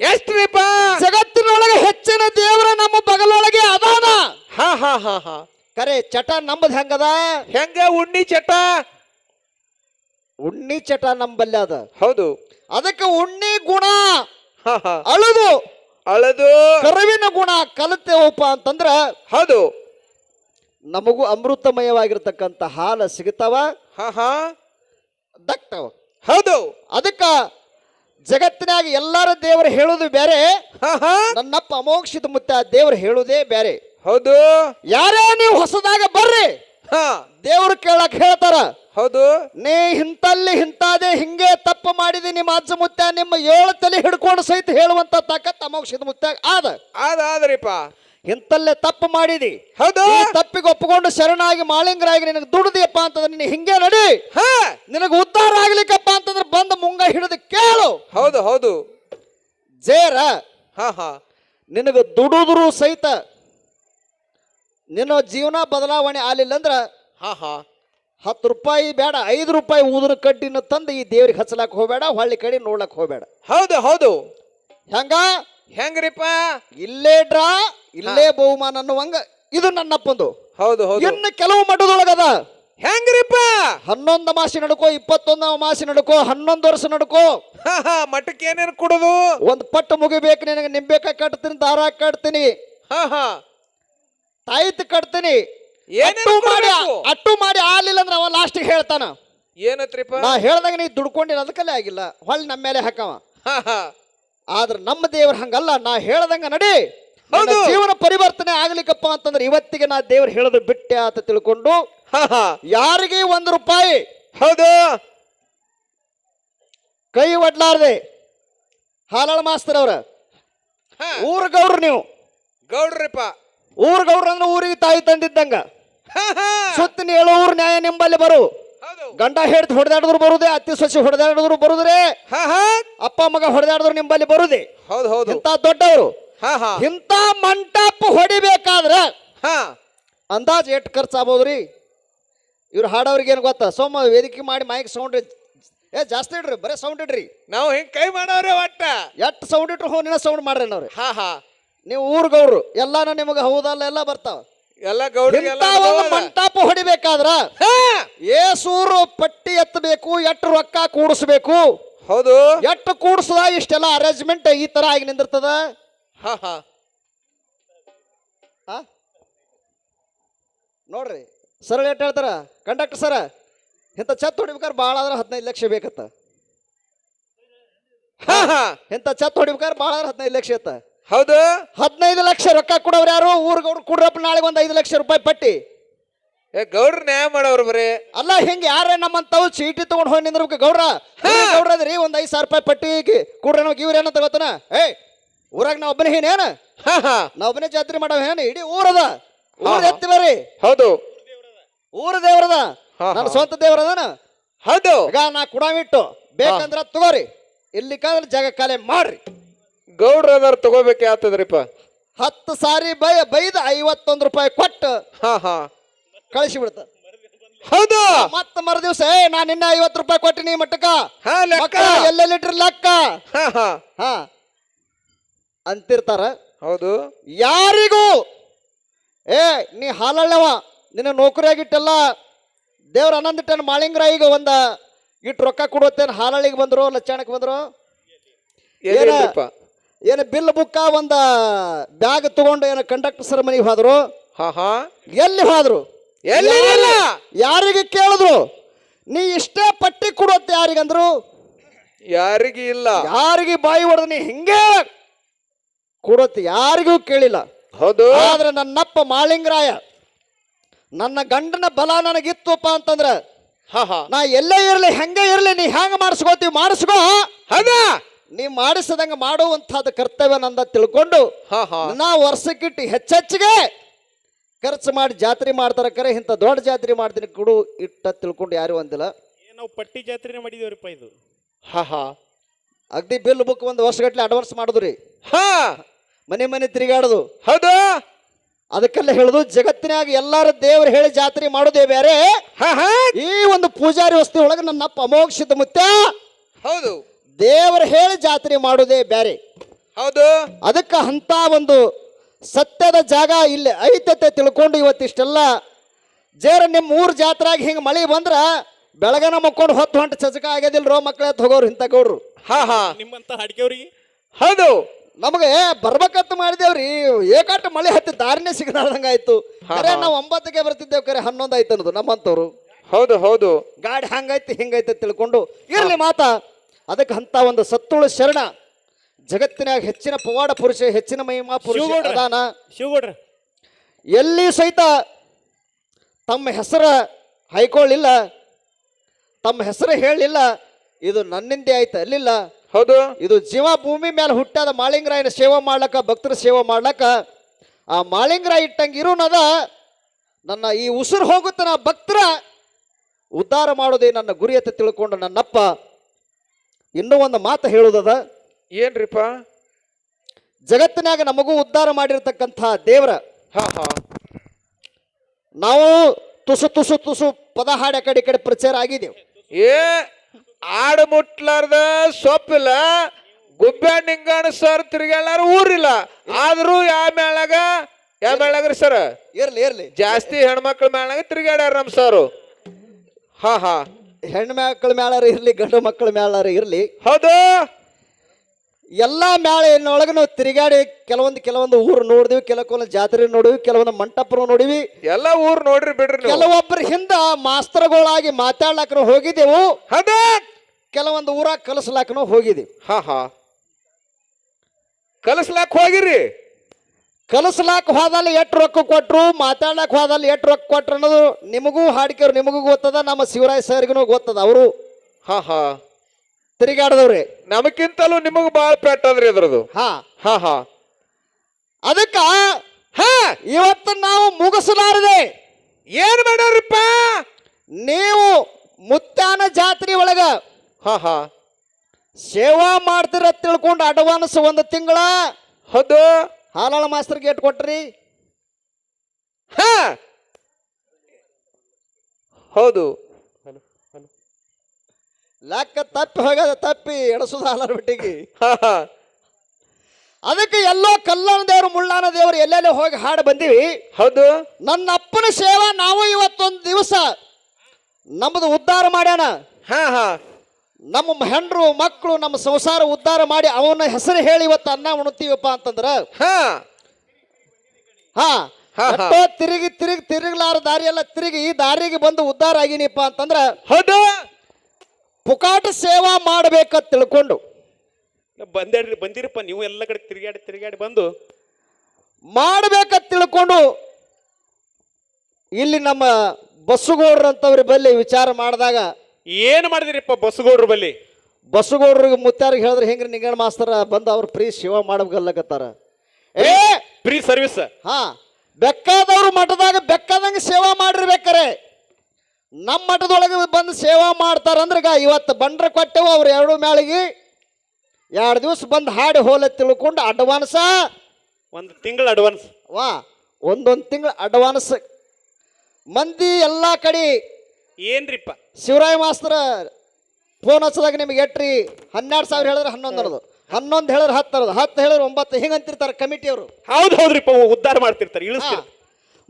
ಎಷ್ಟ್ರಿಪ್ಪ ಜಗತ್ತಿನೊಳಗೆ ಹೆಚ್ಚಿನ ದೇವರ ನಮ್ಮ ಬಗಲೊಳಗೆ ಅದಾನ. ಹಾ ಹಾ ಹಾ ಹಾ. ಕರೆ ಚಟ ನಂಬದ್ ಹೆಂಗದ? ಹೆಂಗ? ಉಣ್ಣಿ ಚಟ? ಉಣ್ಣಿ ಚಟ ನಂಬಲ್ಲ ಅದ. ಹೌದು. ಅದಕ್ಕೆ ಉಣ್ಣಿ ಗುಣ. ಹಾ ಹಾ. ಅಳದು. ಅಳದು. ಕರವಿನ ಗುಣ ಕಲಿತೇವಪ್ಪ ಅಂತಂದ್ರ ಹೌದು. ನಮಗೂ ಅಮೃತಮಯವಾಗಿರ್ತಕ್ಕಂಥ ಹಾಲು ಸಿಗ್ತಾವ ಹಾ ಹಾ. ದಕ್ತಾವ ಹೌದು. ಅದಕ್ಕ ಜಗತ್ತಿನಾಗ ಎಲ್ಲಾರ ದೇವರು ಹೇಳುದು ಬೇರೆ ನನ್ನಪ್ಪ ಅಮೋಕ್ಷಿತ ಮುತ್ತ ದೇವರು ಹೇಳುದೇ ಬೇರೆ. ಹೌದು. ಯಾರೇ ನೀವು ಹೊಸದಾಗ ಬರ್ರಿ. ಹ. ದೇವ್ರು ಕೇಳಕ್ ಹೇಳ್ತಾರ. ಹೌದು. ನೀ ಹಿಂತಲ್ಲಿ ಹಿಂತಾದೆ ಹಿಂಗೆ ತಪ್ಪು ಮಾಡಿದಿ ನಿಮ್ಮ ಅಜ್ಜ ಮುತ್ತ ನಿಮ್ಮ ಏಳು ತಲೆ ಹಿಡ್ಕೊಂಡು ಸಹಿತ ಹೇಳುವಂತ ತಾಕತ್ ಅಮೋಕ್ಷಿತ ಮುತ್ತ ಆದ ಆದ್ರಿಪ್ಪ. ಇಂತಲ್ಲೇ ತಪ್ಪು ಮಾಡಿದಿ? ಹೌದು. ಈ ತಪ್ಪಿಗೆ ಒಪ್ಪಿಕೊಂಡು ಶರಣಾಗಿ ಮಾಳಿಂಗರಾಗಿ ನಿನಗೆ ದುಡಿದಿಯಪ್ಪ ಅಂತಂದ್ರೆ ನೀನು ಹಿಂಗೆ ನಡಿ. ಹಾ. ನಿನಗೆ ಉದ್ಧಾರ ಆಗ್ಲಿಕ್ಕಪ್ಪ ಅಂತಂದ್ರೆ ಬಂದು ಮುಂಗ ಹಿಡಿದು ಕೇಳು. ಹೌದು ಹೌದು. ಜೇರ ಹಾ ಹಾ. ನಿನಗೆ ದುಡಿದ್ರು ಸಹಿತ ನಿನ್ನ ಜೀವನ ಬದಲಾವಣೆ ಆಗಲಿಲ್ಲ ಅಂದ್ರ ಹಾ ಹಾ. ಹತ್ತು ರೂಪಾಯಿ ಬೇಡ ಐದು ರೂಪಾಯಿ ಊದಿನ ಕಡ್ಡಿನ ತಂದು ಈ ದೇವ್ರಿಗೆ ಹಚ್ಚಲಾಕ್ ಹೋಗಬೇಡ ಹೊಳ್ಳಿ ಕಡೆ ನೋಡ್ಲಕ್ ಹೋಗಬೇಡ. ಹೌದು ಹೌದು. ಹೆಂಗ? ಹೆಂಗ್ರಿಪ್ಪ? ಇಲ್ಲೇ ಡ್ರಾ ಇಲ್ಲೇ ಬಹುಮಾನ ಅನ್ನುವಂಗ ಇದು ನನ್ನಪ್ಪಂದು. ಹೌದು ಹೌದು. ಇನ್ನು ಕೆಲವು ಮಠದೊಳಗದ. ಹೆಂಗ್ರಿಪ್ಪ? ಹನ್ನೊಂದು ಮಾಸಿ ನಡ್ಕೋ ಇಪ್ಪತ್ತೊಂದ ಮಾಸಿ ನಡ್ಕೋ ಹನ್ನೊಂದು ವರ್ಷ ನಡ್ಕೋ. ಮಠಕ್ಕೆ ಏನೇನು ಕೊಡುದು? ಒಂದು ಪಟ್ಟು ಮುಗಿಬೇಕು ನಿನಗೆ ನಿಂಬೆಕಾಯಿ ಕಟ್ತೀನಿ ದಾರ ಕಟ್ತೀನಿ. ತಾಯಿತ್ ಕಟ್ತೀನಿ. ಅಟ್ಟು ಮಾಡಿ? ಅಟ್ಟು ಮಾಡಿ ಆಗ್ಲಿಲ್ಲ ಅಂದ್ರೆ ಅವ ಲಾಸ್ಟಿಗೆ ಹೇಳ್ತಾನ. ಏನತ್ರಿಪ್ಪ? ನಾ ಹೇಳ್ದಾಗ ನೀ ದುಡ್ಕೊಂಡಿನ ಅದಕ್ಕಲ್ಲೇ ಆಗಿಲ್ಲ. ಹೊಳ್ಳಿ ನಮ್ಮ ಮೇಲೆ ಹಾಕವ. ಆದ್ರೆ ನಮ್ಮ ದೇವ್ರ ಹಂಗಲ್ಲ. ನಾ ಹೇಳ್ದಂಗ ನಡಿ. ಹೌದು. ಜೀವನ ಪರಿವರ್ತನೆ ಆಗ್ಲಿಕ್ಕಪ್ಪ ಅಂತಂದ್ರೆ ಇವತ್ತಿಗೆ ನಾ ದೇವ್ರ ಹೇಳೋದು ಬಿಟ್ಟೆ ಅಂತ ತಿಳ್ಕೊಂಡು ಯಾರಿಗೆ ಒಂದು ರೂಪಾಯಿ? ಹೌದು. ಕೈ ಒಡ್ಲಾರ್ದೆ. ಹಾಲಾಳ ಮಾಸ್ತರ್ ಅವ್ರ. ಊರ್ ಗೌಡ್ರು ನೀವು. ಗೌಡ್ರಿಪ್ಪ. ಊರ್ ಗೌಡ್ರ ಅಂದ್ರೆ ಊರಿಗೆ ತಾಯಿ ತಂದಿದ್ದಂಗ. ಸುತ್ತಿನ ಏಳು ಊರು ನ್ಯಾಯ ನಿಂಬಲ್ಲಿ ಬರು. ಗಂಡ ಹಿಡಿದು ಹೊಡೆದಾಡಿದ್ರು ಬರುದೇ ಅತ್ತಿ ಸೊಸಿ ಹೊಡೆದಾಡಿದ್ರು ಬರುದ್ರೆ ಅಪ್ಪ ಮಗ ಹೊಡೆದಾಡಿದ್ರು ನಿಂಬಲ್ಲಿ ಬರುದೆ. ಹೌದು ಹೌದು. ಇಂಥ ದೊಡ್ಡವರು. ಇಂತ ಮಂಟಪ ಹೊಡಿಬೇಕಾದ್ರ ಹಾ. ಅಂದಾಜ್ ಎಷ್ಟು ಖರ್ಚಾಗ್ಬೋದ್ರಿ ಇವ್ರು ಹಾಡೋರಿಗೆ ಏನು ಗೊತ್ತಾ? ಸೋಮ ವೇದಿಕೆ ಮಾಡಿ ಮೈಕ್ ಸೌಂಡ್ ಏ ಜಾಸ್ತಿ ಇಡ್ರಿ ಬರೇ ಸೌಂಡ್ ಇಡ್ರಿ. ನಾವು ಹಿಂಗ್ ಕೈ ಮಾಡವ್ರೆ ಒಟ್ಟ. ಎಷ್ಟು ಸೌಂಡ್ ಇಟ್ರು ಹೋ ನಿನ್ನ ಸೌಂಡ್ ಮಾಡ್ರಿ ಅವ್ರಿ ಹಾ ಹಾ. ನೀವು ಊರ್ ಗೌಡ್ರು ಎಲ್ಲಾನು ನಿಮಗೆ ಹೌದಲ್ಲ ಎಲ್ಲ ಬರ್ತಾವ. ಎಲ್ಲ ಒಂದು ಮಂಟಪ ಹೊಡಿಬೇಕಾದ್ರ ಏಸೂರು ಪಟ್ಟಿ ಎತ್ತಬೇಕು ಎಷ್ಟು ರೊಕ್ಕ ಕೂಡಿಸ್ಬೇಕು? ಹೌದು. ಎಷ್ಟು ಕೂಡಿಸದ ಇಷ್ಟೆಲ್ಲ ಅರೇಂಜ್ಮೆಂಟ್ ಈ ತರ ಆಗಿ ನಿಂದಿರ್ತದ? ಹಾ ಹಾ. ಹಾ? ನೋಡ್ರಿ ಸರ್ ಎಷ್ಟು ಹೇಳ್ತಾರ? ಕಂಡಕ್ಟರ್ ಸರ ಇಂಥ ಛತ್ ಹೊಡಿಬೇಕಾದ್ರೆ ಭಾಳ ಆದ್ರೆ ಹದಿನೈದು ಲಕ್ಷ ಬೇಕತ್ತ. ಹಾ? ಹಾ ಇಂಥ ಛತ್ ಹೊಡಿಬೇಕಾದ್ರೆ ಭಾಳ ಆದ್ರೆ ಹದಿನೈದು ಲಕ್ಷ ಇತ್ತ. ಹೌದು. ಹದಿನೈದು ಲಕ್ಷ ರೊಕ್ಕ ಕೊಡೋರು ಯಾರು? ಊರ್ಗವ್ರು ಕೊಡ್ರಪ್ಪ ನಾಳೆಗೆ ಒಂದು ಐದು ಲಕ್ಷ ರೂಪಾಯಿ ಪಟ್ಟಿ. ಏ ಗೌಡ್ರ ನ್ಯಾಯ ಮಾಡವ್ರು ಬರೀ. ಅಲ್ಲ ಹಿಂಗ ಯಾರೇ ನಮ್ಮಂತವ್ ಚೀಟಿ ತಗೊಂಡ್ ಹೋಗಿ ನಿಂದ್ರಬೇಕು ಗೌಡ್ರ ಗೌಡ್ರ ಅದ್ರಿ ಒಂದ್ ಐದ್ ಸಾವಿರ ರೂಪಾಯಿ ಪಟ್ಟಿ ಕೊಡ್ರಿ ನಮ್ಗೆ ಇವ್ರ ಏನಂತ ಗೊತ್ತನ? ಏ ಊರಾಗ ನಾ ಒಬ್ಬನೇ ಹಾ ಹಾ. ನಾ ಒಬ್ಬನೇ ಜಾತ್ರೆ ಮಾಡವ ಏನು ಇಡೀ ಊರದ? ಊರ. ಎತ್ತಿ ಬರ್ರಿ ಹೌದು. ಊರ ದೇವ್ರದ? ನನ್ನ. ಸ್ವಂತ ದೇವ್ರದನ ಹೌದು. ಈಗ ನಾ ಕುಡಾವಿಟ್ಟು ಬೇಕಂದ್ರ ತಗೋರಿ. ಇಲ್ಲಿ ಕಾದ್ರೆ ಜಾಗ ಖಾಲಿ ಮಾಡ್ರಿ. ಗೌಡ್ರ ಅದಾರ ತಗೋಬೇಕೆ ಆತದ್ರಿಪ್ಪ. ಹತ್ತು ಸಾರಿ ಬೈ ಬೈದ ಐವತ್ತೊಂದು ರೂಪಾಯಿ ಕೊಟ್ಟು ಹಾ ಹಾ. ಕಳಿಸಿ ಬಿಡ್ತಾರ ಹೌದು. ಮತ್ತ ಮರು ದಿವಸ ಏ ನಾ ನಿನ್ನ ಐವತ್ತು ರೂಪಾಯಿ ಕೊಟ್ಟಿನಿ ಮಟ್ಟಕ್ಕ. ಹಾ ಲೆಕ್ಕ. ಮಕ್ಕಳ ಎಲ್ಲೆಲ್ಲಿಟ್ರಿ ಲೆಕ್ಕ? ಹಾ ಹಾ. ಹಾ. ಅಂತಿರ್ತಾರ. ಹೌದು. ಯಾರಿಗೂ ಏ ನೀ ಹಾಲಳ್ಳವ ನಿನ್ನ ನೌಕರಿಯಾಗಿಟ್ಟಲ್ಲ ದೇವ್ರ ಆನಂದಿಟ್ಟನ ಮಾಳಿಂಗ್ರ ಈಗ ಒಂದ ಇಟ್ಟು ರೊಕ್ಕ ಕೊಡುತ್ತೇನು ಹಾಲಳ್ಳಿಗೆ ಬಂದ್ರು ಲಚ್ಚಾಣಕ್ಕೆ ಬಂದ್ರು? ಏನಪ್ಪ ಏನು ಬಿಲ್ ಬುಕ್ಕ ಒಂದ ಬ್ಯಾಗ್ ತಗೊಂಡು ಏನ ಕಂಡಕ್ಟರ್ ಸರ್ ಮನೆಗೆ ಹೋದ್ರು? ಹಾ ಹಾ. ಎಲ್ಲಿ ಹೋದ್ರು? ಎಲ್ಲಿ ಇಲ್ಲ? ಯಾರಿಗೆ ಕೇಳಿದ್ರು? ನೀ ಇಷ್ಟೇ ಪಟ್ಟಿ ಕೊಡುತ್ತೆ ಯಾರಿಗಂದ್ರು ಯಾರಿಗೂ ಇಲ್ಲ. ಯಾರಿಗೆ ಬಾಯಿ ಹೊಡೆದು ನೀ ಹಿಂಗೆ ಕೊಡುತ್ತೆ ಯಾರಿಗೂ ಕೇಳಿಲ್ಲ. ಹೌದು. ಆದ್ರೆ ನನ್ನಪ್ಪ ಮಾಳಿಂಗರಾಯ ನನ್ನ ಗಂಡನ ಬಲ ನನಗಿತ್ತಪ್ಪ ಅಂತಂದ್ರೆ ನಾ ಎಲ್ಲೇ ಇರ್ಲಿ ಹೆಂಗೆ ಇರ್ಲಿ ನೀ ಹೆಂಗ ಮಾಡಿಸ್ಕೋತೀವಿ ಮಾಡಿಸ್ಕೋ? ಹೌದಾ? ನೀ ಮಾಡಿಸದಂಗ ಮಾಡುವಂಥದ್ದು ಕರ್ತವ್ಯ ನಂದ ತಿಳ್ಕೊಂಡು ನಾ ವರ್ಷಕ್ಕಿಟ್ಟು ಹೆಚ್ಚೆಚ್ಚಿಗೆ ಖರ್ಚು ಮಾಡಿ ಜಾತ್ರೆ ಮಾಡ್ತಾರ ಕರೆ ಇಂಥ ದೊಡ್ಡ ಜಾತ್ರೆ ಮಾಡ್ತೀನಿ ಕೊಡು ಇಟ್ಟ ತಿಳ್ಕೊಂಡು ಯಾರು ಅಂದಿಲ್ಲ. ನಾವು ಪಟ್ಟಿ ಜಾತ್ರೆನೇ ಮಾಡಿದೇವ್ರಿಪ್ಪ ಇದು? ಹಾ ಹಾ. ಅಗ್ದಿ ಬಿಲ್ ಬುಕ್ ಒಂದು ವರ್ಷಗಟ್ಲೆ ಅಡ್ವಾನ್ಸ್ ಮಾಡುದ್ರಿ. ಹಾ ಮನೆ ಮನೆ ತಿರುಗಾಡೋದು. ಹೌದು. ಅದಕ್ಕೆಲ್ಲ ಹೇಳುದು ಜಗತ್ತಿನಾಗ ಎಲ್ಲಾರು ದೇವ್ರು ಹೇಳಿ ಜಾತ್ರೆ ಮಾಡೋದೇ ಬೇರೆ. ಹಾ ಹಾ. ಈ ಒಂದು ಪೂಜಾರಿ ವಸ್ತು ಒಳಗೆ ನನ್ನಪ್ಪ ಅಮೋಕ್ಷಿತ ಮುತ್ತ ಹೌದು. ದೇವರು ಹೇಳಿ ಜಾತ್ರೆ ಮಾಡೋದೇ ಬೇರೆ. ಹೌದು. ಅದಕ್ಕೆ ಅಂತ ಒಂದು ಸತ್ಯದ ಜಾಗ ಇಲ್ಲಿ ಐತತೆ ತಿಳ್ಕೊಂಡು ಇವತ್ತಿಷ್ಟೆಲ್ಲ ಜೇರ ನಿಮ್ಮ ಊರ್ ಜಾತ್ರಾಗ ಹಿಂಗೆ ಮಳೆ ಬಂದ್ರ ಬೆಳಗನ ಮಕ್ಕೊಂಡು ಹೊತ್ತು ಹೊಂಟ ಚಜಕ ಆಗ್ಯದಿಲ್ರೋ ಮಕ್ಳ ಎದ್ದು ಹೋಗೋರು ಇಂಥ ಗೌಡ್ರು ಹಾ ಹಾ. ನಿಮ್ಮಂತ ಅಡಿಕೆವ್ರಿಗೆ ಹೌದು. ನಮಗೆ ಬರ್ಬೇಕಂತ ಮಾಡಿದೇವ್ರಿ. ಏಕಾಟ ಮಳೆ ಹತ್ತಿ ದಾರಿನೇ ಸಿಗದಾರ್ದಂಗ ಆಯ್ತು. ಕರೆ ನಾವು ಒಂಬತ್ತಕ್ಕೆ ಬರ್ತಿದ್ದೇವೆ ಕರೆ ಹನ್ನೊಂದು ಆಯ್ತು ಅನ್ನೋದು ನಮ್ಮಂತವ್ರು. ಹೌದು ಹೌದು. ಗಾಡಿ ಹಂಗೈತಿ ಹಿಂಗೈತೆ ತಿಳ್ಕೊಂಡು ಇರ್ಲಿ ಮಾತಾ. ಅದಕ್ಕೆ ಅಂತ ಒಂದು ಸತ್ತುಳು ಶರಣ. ಜಗತ್ತಿನಾಗ ಹೆಚ್ಚಿನ ಪವಾಡ ಪುರುಷ ಹೆಚ್ಚಿನ ಮಹಿಮಾ ಪುರುಷ ಶಿವಗೌಡ್ರ. ಅದಾನ. ಶಿವಗೌಡ್ರ. ಎಲ್ಲಿ ಸಹಿತ ತಮ್ಮ ಹೆಸರ ಹೈಕೊಳ್ಳಿಲ್ಲ ತಮ್ಮ ಹೆಸರು ಹೇಳಿಲ್ಲ ಇದು ನನ್ನಿಂದೆ ಆಯ್ತು ಅಲ್ಲಿಲ್ಲ. ಹೌದು. ಇದು ಜೀವ ಭೂಮಿ ಮೇಲೆ ಹುಟ್ಟಾದ ಮಾಳಿಂಗರಾಯನ ಸೇವೆ ಮಾಡ್ಲಕ್ಕ ಭಕ್ತರ ಸೇವೆ ಮಾಡ್ಲಕ್ಕ. ಆ ಮಾಳಿಂಗರಾಯ ಇಟ್ಟಂಗೆ ಇರೋನದ ನನ್ನ ಈ ಉಸಿರು ಹೋಗುತ್ತೆ ನಾ ಭಕ್ತರ ಉದ್ಧಾರ ಮಾಡೋದೇ ನನ್ನ ಗುರಿ ಅಂತ ತಿಳ್ಕೊಂಡು ನನ್ನಪ್ಪ. ಇನ್ನೂ ಒಂದು ಮಾತು ಹೇಳುದದ ಏನ್ರಿಪ್ಪ? ಜಗತ್ತಿನಾಗ ನಮಗೂ ಉದ್ಧಾರ ಮಾಡಿರ್ತಕ್ಕಂಥ ದೇವರ ಹಾ ಹಾ. ನಾವು ತುಸು ತುಸು ತುಸು ಪದ ಹಾಡು ಆ ಕಡೆ ಈ ಕಡೆ ಪ್ರಚಾರ ಆಗಿದ್ದೇವೆ. ಏ ಆಡು ಮುಟ್ಲಾರ್ದ ಸೊಪ್ಪಿಲ್ಲ ಗುಬ್ಬೆ ನಿಂಗಾಣ ಸರ್ ತಿರ್ಗ್ಯಾಳಾರ ಊರಿಲ್ಲ. ಆದ್ರೂ ಯಾವ ಮೇಳಾಗ ಯಾವ ಮೇಳಾಗ್ರಿ ಸರ್? ಇರ್ಲಿ ಇರ್ಲಿ. ಜಾಸ್ತಿ ಹೆಣ್ಮಕ್ಳ ಮೇಳಾಗ ತಿರ್ಗ್ಯಾಡ್ಯಾರ ನಮ್ ಸರ್. ಹಾ ಹಾ. ಹೆಣ್ಣು ಮಕ್ಕಳ ಮೇಳಾರ ಇರ್ಲಿ ಗಂಡು ಮಕ್ಕಳ ಮೇಳಾರ ಇರ್ಲಿ. ಹೌದು. ಎಲ್ಲಾ ಮೇಳಿನೊಳಗೆ ನಾವು ತಿರುಗಾಡಿ ಕೆಲವೊಂದು ಕೆಲವೊಂದು ಊರು ನೋಡಿದ್ವಿ ಕೆಲವೊಂದು ಜಾತ್ರೆ ನೋಡಿವಿ ಕೆಲವೊಂದು ಮಂಟಪ ನೋಡಿವಿ ಎಲ್ಲ ಊರು ನೋಡ್ರಿ ಬಿಡ್ರಿ ನೀವು. ಕೆಲವೊಬ್ಬರ ಹಿಂದ ಮಾಸ್ತರ್ಗಳಾಗಿ ಮಾತಾಡ್ಲಾಕನು ಹೋಗಿದ್ದೆವು. ಕೆಲವೊಂದು ಊರಾಗ ಕಲಿಸ್ಲಾಕನು ಹೋಗಿದ್ದೀವಿ. ಹಾ ಹಾ. ಕಲಿಸ್ಲಾಕ್ ಹೋಗಿರಿ. ಕಲಿಸ್ಲಾಕ ಹೋದಲ್ಲಿ ಎಷ್ಟು ರೊಕ್ಕ ಕೊಟ್ರು ಮಾತಾಡ್ಲಾಕ ಹೋದಲ್ಲಿ ಎಷ್ಟು ರೊಕ್ಕ ಕೊಟ್ರು ಅನ್ನೋದು ನಿಮಗೂ ಹಾಡಿಕೆಯವ್ರು ನಿಮಗೂ ಗೊತ್ತದ ನಮ್ಮ ಶಿವರಾಯ್ ಸರ್ಗೂ ಗೊತ್ತದ ಅವರು. ಹಾ ಹಾ. ತಿರುಗಾಡದವ್ರಿ. ನಮಕ್ಕಿಂತಲೂ ನಿಮಗ್ ಬಾಳ್ ಪೆಟ್ಟದ್ರಿ ಅದ್ರದ್ದು. ಹಾ. ಹಾ ಹಾ. ಅದಕ್ಕ ಹಾ ಇವತ್ತು ನಾವು ಮುಗಿಸಲಾರದೆ. ಏನ್ ಮಾಡ್ಯಾರಪ್ಪ? ನೀವು ಮುತ್ತಾನ ಜಾತ್ರೆ ಒಳಗ ಹಾ ಹಾ. ಸೇವಾ ಮಾಡ್ತೀರ ತಿಳ್ಕೊಂಡು ಅಡ್ವಾನ್ಸ್ ಒಂದು ತಿಂಗಳ ಹೌದು. ಹಾಲಾಳ ಮಾಸ್ತರ್ ಗೇಟ್ ಕೊಟ್ರಿ. ಹಾ. ಹೌದು. ಲೆಕ್ಕ ತಪ್ಪಿ ಹೋಗದ ತಪ್ಪಿ ಎಡಸುದಾಲರ ಬಿಟ್ಟಿಗೆ ಅದಕ್ಕೆ ಎಲ್ಲೋ ಕಲ್ಯಾಣ ದೇವರು ಮುಳ್ಳಾನ ದೇವರು ಎಲ್ಲೆಲ್ಲಿ ಹೋಗಿ ಹಾಡು ಬಂದೀವಿ. ಹೌದು. ನನ್ನ ಅಪ್ಪನ ಸೇವಾ ನಾವು ಇವತ್ತೊಂದು ದಿವಸ ನಮ್ಮದು ಉದ್ಧಾರ ಮಾಡ್ಯಾನ. ಹಾ ಹಾ. ನಮ್ಮ ಹೆಂಡ್ರು ಮಕ್ಕಳು ನಮ್ಮ ಸಂಸಾರ ಉದ್ಧಾರ ಮಾಡಿ ಅವನ ಹೆಸರು ಹೇಳಿ ಇವತ್ತು ಅನ್ನ ಉಣ್ತೀವಪ್ಪ ಅಂತಂದ್ರ. ಹಾ. ಹಾ. ಹಾ, ಹಾ. ಎಷ್ಟೋ ತಿರುಗಿ ತಿರುಗಿ ತಿರುಗಲಾರ ದಾರಿ ಎಲ್ಲ ತಿರುಗಿ ಈ ದಾರಿಗೆ ಬಂದು ಉದ್ಧಾರ ಆಗಿನಿಪ್ಪ ಅಂತಂದ್ರ ಹೌದು. ಪುಕಾಟ ಸೇವಾ ಮಾಡ್ಬೇಕಂತ ತಿಳ್ಕೊಂಡು ಬಂದೇಡ್ರಿ ಬಂದಿರಪ್ಪ ನೀವು ಎಲ್ಲ ಕಡೆ ತಿರುಗಾಡಿ ತಿರುಗಾಡಿ ಬಂದು ಮಾಡಬೇಕಂತ ತಿಳ್ಕೊಂಡು ಇಲ್ಲಿ ನಮ್ಮ ಬಸ್ಸುಗೌಡ್ರಂತವ್ರ ಬಲ್ಲಿ ವಿಚಾರ ಮಾಡಿದಾಗ ಏನು ಮಾಡಿದಿರಿಪ್ಪ ಬಸ್ಸುಗೌಡ್ರ ಬಲ್ಲಿ? ಬಸ್ಸುಗೌಡ್ರಿಗೆ ಮುತ್ಯಾರಿಗೆ ಹೇಳಿದ್ರೆ ಹೆಂಗ್ರಿ ನಿಂಗಣ್ಣ ಮಾಸ್ತರ ಬಂದು ಅವ್ರು ಪ್ರೀ ಸೇವಾ ಮಾಡಬೇಕಲ್ಲಕತ್ತಾರ? ಏ! Free service? ಹಾ ಬೆಕ್ಕಾದವ್ರು ಮಠದಾಗ ಬೆಕ್ಕದಂಗೆ ಸೇವಾ ಮಾಡಿರ್ಬೇಕಾರೆ. ನಮ್ಮ ಮಠದೊಳಗೆ ಬಂದು ಸೇವಾ ಮಾಡ್ತಾರಂದ್ರಗ ಇವತ್ತು ಬಂಡ್ರ ಕೊಟ್ಟೆವು ಅವ್ರು ಎರಡು ಮ್ಯಾಳಿಗೆ ಎರಡು ದಿವಸ ಬಂದು ಹಾಡಿ ಹೋಲ ತಿಳ್ಕೊಂಡು ಅಡ್ವಾನ್ಸ ಒಂದು ತಿಂಗಳು ಅಡ್ವಾನ್ಸ್. ವಾ ಒಂದೊಂದು ತಿಂಗಳು ಅಡ್ವಾನ್ಸ್. ಮಂದಿ ಎಲ್ಲ ಕಡೆ ಏನ್ರಿಪ್ಪ? ಶಿವರಾಯ ಮಾಸ್ತರ ಫೋನ್ ಹಚ್ಚದಾಗ ನಿಮ್ಗೆ ಎಟ್ರಿ? ಹನ್ನೆರಡು ಸಾವಿರ ಹೇಳಿದ್ರೆ ಹನ್ನೊಂದರದು ಹನ್ನೊಂದು ಹೇಳಿದ್ರೆ ಹತ್ತರದು ಹತ್ತು ಹೇಳಿದ್ರೆ ಒಂಬತ್ತು. ಹಿಂಗಂತಿರ್ತಾರೆ ಕಮಿಟಿಯವರು. ಹೌದು ಹೌದ್ರಿಪ್ಪ ಉದ್ಧಾರ ಮಾಡ್ತಿರ್ತಾರೆ ಇಳಿಸ್ತಿರ್ತಾರೆ.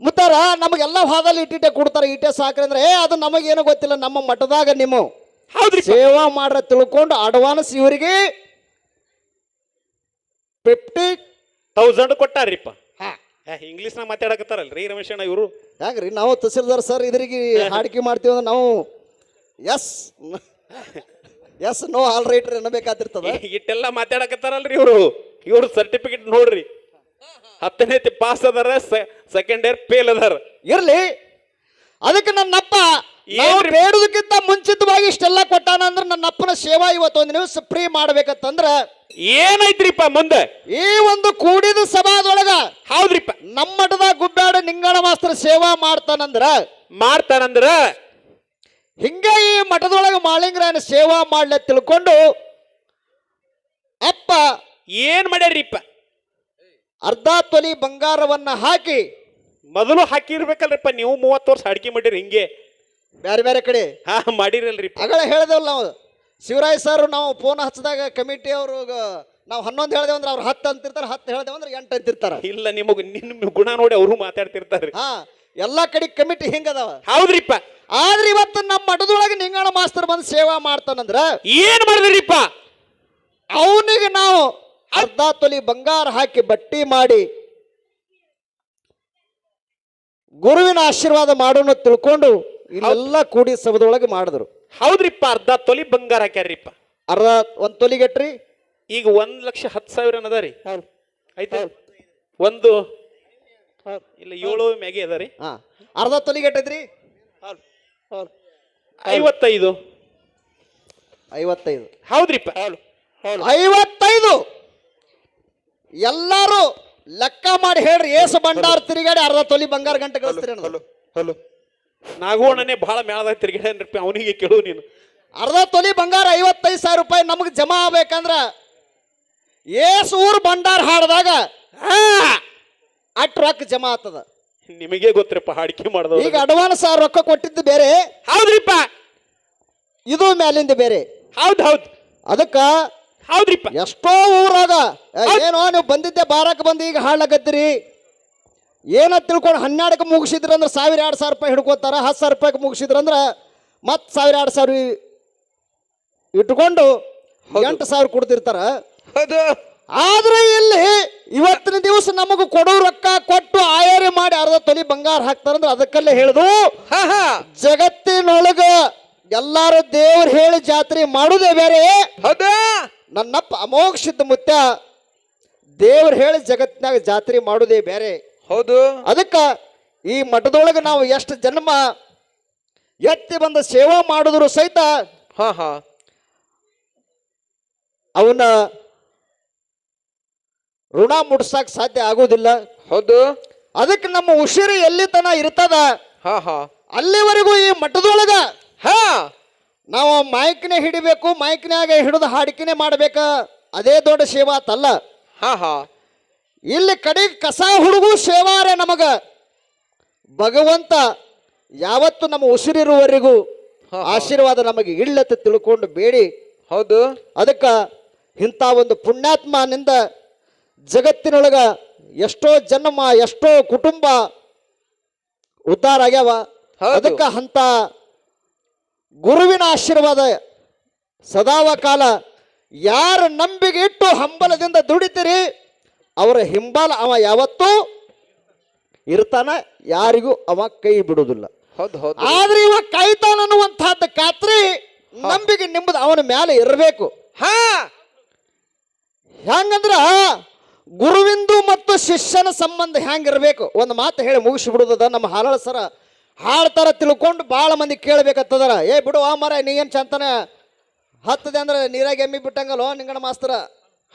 ಮುತ್ತಾರ ನಮಗೆಲ್ಲ ಹಾದಲ್ಲಿ ಇಟ್ಟಿಟ್ಟೆ ಕೊಡ್ತಾರೆ ಇಟ್ಟೆ ಸಾಕ್ರಿ ಅಂದ್ರೆ ಏ ಅದು ನಮಗೇನು ಗೊತ್ತಿಲ್ಲ ನಮ್ಮ ಮಠದಾಗ ನಿಮ್ಮ ಹೌದ್ರಿ ಸೇವಾ ಮಾಡ್ರ ತಿಳ್ಕೊಂಡು ಅಡ್ವಾನ್ಸ್ ಇವರಿಗೆ ಫಿಫ್ಟಿ ತೌಸಂಡ್ ಕೊಟ್ಟಾರಿಪ್ಪ. ಇಂಗ್ಲೀಷ್ನಾಗ ಮಾತಾಡಕತ್ತಾರಲ್ರಿ ರಮೇಶಣ್ಣ ಇವರು. ಯಾಕ್ರಿ ನಾವು ತಹಸೀಲ್ದಾರ್ ಸರ್ ಇದ್ರಿಗೆ ಹಾಡಿಕೆ ಮಾಡ್ತೀವಿ ಅಂದ್ರೆ ನಾವು yes yes no all writer ಅನ್ನಬೇಕಾತಿರ್ತದ. ಇಟ್ಟೆಲ್ಲ ಮಾತಾಡಕತ್ತಾರಲ್ರಿ ಇವರು. ಇವರು ಸರ್ಟಿಫಿಕೇಟ್ ನೋಡ್ರಿ. ಹತ್ತನೇ ಪಾಸ್ ಅದಾರ ಸೆಕೆಂಡ್ ಇಯರ್ ಫೇಲ್ ಅದಾರ. ಇರ್ಲಿ. ಅದಕ್ಕೆ ನನ್ನಪ್ಪ ನಾವು ಬೇಡೋದಕ್ಕಿಂತ ಮುಂಚಿತವಾಗಿ ಇಷ್ಟೆಲ್ಲ ಕೊಟ್ಟಾನ ಅಂದ್ರೆ ನನ್ನ ಅಪ್ಪನ ಸೇವಾ ಇವತ್ತು ಒಂದು ನಿಮಿಷ ಫ್ರೀ ಮಾಡ್ಬೇಕಂತಂದ್ರ ಏನೈತ್ರಿಪ್ಪ ಮುಂದೆ? ಈ ಒಂದು ಕೂಡಿದ ಸಭಾದೊಳಗ ಹೌದ್ರಿಪ್ಪ. ನಮ್ಮ ಮಠದ ಗುಬ್ಬ್ಯಾಡ ನಿಂಗಣ ಮಾಸ್ತರ್ ಸೇವಾ ಮಾಡ್ತಾನಂದ್ರ ಮಾಡ್ತಾನಂದ್ರ? ಹಿಂಗ ಈ ಮಠದೊಳಗ ಮಾಳಿಂಗರಾಯನ ಸೇವಾ ಮಾಡ್ಲ ತಿಳ್ಕೊಂಡು ಅಪ್ಪ ಏನ್ ಮಾಡ್ಯಾರಿಪ್ಪ ಅರ್ಧ ತೊಲಿ ಬಂಗಾರವನ್ನ ಹಾಕಿ ಮೊದಲು ಹಾಕಿರ್ಬೇಕಲ್ರಿಪ್ಪ ನೀವು ಮೂವತ್ತು ವರ್ಷ ಅಡಿಗೆ ಮಾಡಿರಿ ಹಿಂಗೆ. ಬೇರೆ ಬೇರೆ ಕಡೆ. ಹಾ ಮಾಡಿರಲ್ರಿ ಅಗಳ ಹೇಳ್ದೇವಲ್ಲ ನಾವು. ಶಿವರಾಯ್ ಸರ್ ನಾವು ಫೋನ್ ಹಚ್ಚಿದಾಗ ಕಮಿಟಿ ಅವರು ನಾವು ಹನ್ನೊಂದು ಹೇಳ್ದೇವು ಅಂದ್ರೆ ಅವ್ರು ಹತ್ತು ಅಂತಿರ್ತಾರೆ ಹತ್ತು ಹೇಳ್ದೇವು ಅಂದ್ರೆ ಎಂಟು ಅಂತಿರ್ತಾರೆ. ಇಲ್ಲ ನಿಮಗೆ ನಿಮ್ ಗುಣ ನೋಡಿ ಅವರು ಮಾತಾಡ್ತಿರ್ತಾರೆ. ಹಾ ಎಲ್ಲಾ ಕಡೆ ಕಮಿಟಿ ಹಿಂಗದಾವ ಹೌದ್ರಿಪ್ಪ. ಆದ್ರೆ ಇವತ್ತು ನಮ್ಮ ಮಠದೊಳಗೆ ನಿಂಗಣ ಮಾಸ್ತರ್ ಬಂದು ಸೇವಾ ಮಾಡ್ತಾನಂದ್ರ ಏನ್ ಮಾಡಿದ್ರಿಪ್ಪ? ಅವನಿಗೆ ನಾವು ಅರ್ಧ ತೊಲಿ ಬಂಗಾರ ಹಾಕಿ ಬಟ್ಟಿ ಮಾಡಿ ಗುರುವಿನ ಆಶೀರ್ವಾದ ಮಾಡೋಣ ತಿಳ್ಕೊಂಡು ಇಲ್ಲೆಲ್ಲ ಕೂಡಿ ಸಭದೊಳಗೆ ಮಾಡಿದ್ರು. ಹೌದ್ರಿಪ್ಪ ಅರ್ಧ ತೊಲಿ ಬಂಗಾರ ಹಾಕ್ಯಾರ್ರಿಪ್ಪ. ಅರ್ಧ ಒಂದ್ ತೊಲಿಗೆಟ್ರಿ ಈಗ ಒಂದ್ ಲಕ್ಷ ಹತ್ತು ಸಾವಿರ ಅದ ರೀ? ಆಯ್ತಾ. ಒಂದು? ಇಲ್ಲ ಏಳು ಮ್ಯಾಗೆ ಅದ ರೀ. ಹಾ. ಅರ್ಧ ತೊಲಿಗೆಟ್ಟೈತ್ರಿ ಐವತ್ತೈದು. ಐವತ್ತೈದು. ಹೌದ್ರಿಪ್ಪ. ಐವತ್ತೈದು. ಎಲ್ಲಾರು ಲೆಕ್ಕ ಮಾಡಿ ಹೇಳ್ರಿ ಏಸು ಬಂಡಾರ ತಿರುಗಾಡಿ ಅರ್ಧ ತೊಲಿ ಬಂಗಾರ ಗಂಟೆ. ಹಲೋ ನಾಗೋಣನೆ ಬಹಳ ಮೇಳದಾಗ ತಿರ್ಗಾಡ್ರಿ ಅವನಿಗೆ ಕೇಳು ನೀನು. ಅರ್ಧ ತೊಲಿ ಬಂಗಾರ ಐವತ್ತೈದು ಸಾವಿರ ರೂಪಾಯಿ ನಮಗೆ ಜಮಾ ಆಗ್ಬೇಕಂದ್ರ ಏಸು ಊರು ಬಂಡಾರ ಹಾಡಿದಾಗ ಅಟ್ ರೊಕ್ಕ ಜಮಾ ಆಗ್ತದ. ನಿಮಗೆ ಗೊತ್ತಿರಪ್ಪ ಹಾಡಿಕೆ ಮಾಡ್ದ ಈಗ ಅಡ್ವಾನ್ಸ್ ಆ ರೊಕ್ಕ ಕೊಟ್ಟಿದ್ದು ಬೇರೆ ಹೌದ್ರಿಪ್ಪ. ಇದು ಮ್ಯಾಲಿಂದ ಬೇರೆ. ಹೌದ್ ಹೌದ್. ಅದಕ್ಕ ಹೌದ್ರಿಪ್ಪ. ಎಷ್ಟೋ ಊರಾಗ ಏ, ಏನೋ ನೀವು ಬಂದಿದ್ದೆ ಬಾರಕ್ಕೆ ಬಂದು ಈಗ ಹಾಳಾಗತ್ತೀರಿ ಏನ ತಿಳ್ಕೊಂಡು ಹನ್ನೆರಡಕ್ಕೆ ಮುಗಿಸಿದ್ರಂದ್ರೆ ಸಾವಿರ ಎರಡು ಸಾವಿರ ರೂಪಾಯಿ ಹಿಡ್ಕೋತಾರ ಹತ್ತು ಸಾವಿರ ರೂಪಾಯಿಗೆ ಮುಗಿಸಿದ್ರಂದ್ರೆ ಮತ್ತೆ ಸಾವಿರ ಎರಡು ಸಾವಿರ ಇಟ್ಕೊಂಡು ಎಂಟು ಸಾವಿರ ಕೊಡ್ತಿರ್ತಾರ. ಹೌದು. ಆದ್ರೆ ಇಲ್ಲಿ ಇವತ್ತಿನ ದಿವಸ ನಮಗೂ ಕೊಡೋ ರೊಕ್ಕ ಕೊಟ್ಟು ಆಯಾರಿ ಮಾಡಿ ಅರ್ಧ ತೊಲಿ ಬಂಗಾರ ಹಾಕ್ತಾರಂದ್ರೆ ಅದಕ್ಕಲ್ಲೇ ಹೇಳುದು ಹಾ ಹಾ. ಜಗತ್ತಿನೊಳಗ ಎಲ್ಲಾರು ದೇವ್ರು ಹೇಳಿ ಜಾತ್ರೆ ಮಾಡುದೇ ಬೇರೆ. ಹೌದಾ. ನನ್ನಪ್ಪ ಅಮೋಘ ಮುತ್ತ ದೇವ್ರು ಹೇಳಿ ಜಗತ್ತಿನಾಗ ಜಾತ್ರೆ ಮಾಡೋದೇ ಬೇರೆ. ಹೌದು. ಅದಕ್ಕ ಈ ಮಠದೊಳಗೆ ನಾವು ಎಷ್ಟು ಜನ್ಮ ಎತ್ತಿ ಬಂದ ಸೇವಾ ಮಾಡಿದ್ರು ಸಹಿತ ಹಾ ಹಾ. ಅವನ ಋಣ ಮುಡ್ಸಕ್ ಸಾಧ್ಯ ಆಗೋದಿಲ್ಲ ಹೌದು. ಅದಕ್ಕೆ ನಮ್ಮ ಉಸಿರು ಎಲ್ಲಿ ತನ ಇರ್ತದ? ಹಾ ಹಾ. ಅಲ್ಲಿವರೆಗೂ ಈ ಮಠದೊಳಗ ಹಾ. ನಾವು ಮೈಕ್ನೆ ಹಿಡಿಬೇಕು ಮೈಕ್ನಾಗ ಹಿಡಿದು ಹಾಡಿಕೆನೆ ಮಾಡ್ಬೇಕ. ಅದೇ ದೊಡ್ಡ ಸೇವಾ ತಲ್ಲ ಹಾ ಹಾ. ಇಲ್ಲಿ ಕಡೆ ಕಸ ಹುಡುಗು ಸೇವಾರೆ ನಮಗ. ಭಗವಂತ ಯಾವತ್ತು ನಮ್ಮ ಉಸಿರಿರುವವರೆಗೂ. ಆಶೀರ್ವಾದ ನಮಗೆ ಇಳ್ಳತ್ತ ತಿಳ್ಕೊಂಡು ಬೇಡಿ. ಹೌದು. ಅದಕ್ಕ ಇಂಥ ಒಂದು ಪುಣ್ಯಾತ್ಮನಿಂದ ಜಗತ್ತಿನೊಳಗ ಎಷ್ಟೋ ಜನ್ಮ ಎಷ್ಟೋ ಕುಟುಂಬ ಉದ್ಧಾರ ಆಗ್ಯಾವ. ಅದಕ್ಕ ಅಂತ ಗುರುವಿನ ಆಶೀರ್ವಾದ ಸದಾವ ಕಾಲ ಯಾರ ನಂಬಿಕೆ ಇಟ್ಟು ಹಂಬಲದಿಂದ ದುಡಿತೀರಿ ಅವರ ಹಿಂಬಾಲ ಅವ ಯಾವತ್ತೂ ಇರ್ತಾನ ಯಾರಿಗೂ ಅವ ಕೈ ಬಿಡುವುದಿಲ್ಲ. ಹೌದು ಹೌದು. ಆದ್ರೆ ಇವ ಕಾಯ್ತಾನ ಅನ್ನುವಂತಹದ್ದು ಖಾತ್ರಿ ನಂಬಿಕೆ ನಿಮ್ಮದು ಅವನ ಮೇಲೆ ಇರಬೇಕು. ಹಾ. ಹೆಂಗಂದ್ರ ಗುರುವಿಂದು ಮತ್ತು ಶಿಷ್ಯನ ಸಂಬಂಧ ಹೆಂಗಿರ್ಬೇಕು ಒಂದು ಮಾತು ಹೇಳಿ ಮುಗಿಸಿ ಬಿಡುದದ ನಮ್ಮ ಹಾಲಾಳ ಸರ. ಹಾಳ್ತಾರ ತಿಳ್ಕೊಂಡು ಭಾಳ ಮಂದಿ ಕೇಳ್ಬೇಕತ್ತದರ ಏ ಬಿಡು ಆ ಮರ ನೀ ಏನು ಚಂತನ? ಹತ್ತದೆ ಅಂದ್ರೆ ನೀರಾಗ ಎಮ್ಮಿ ಬಿಟ್ಟಂಗಲ್ಲೋ ನಿಂಗಣ ಮಾಸ್ತರ?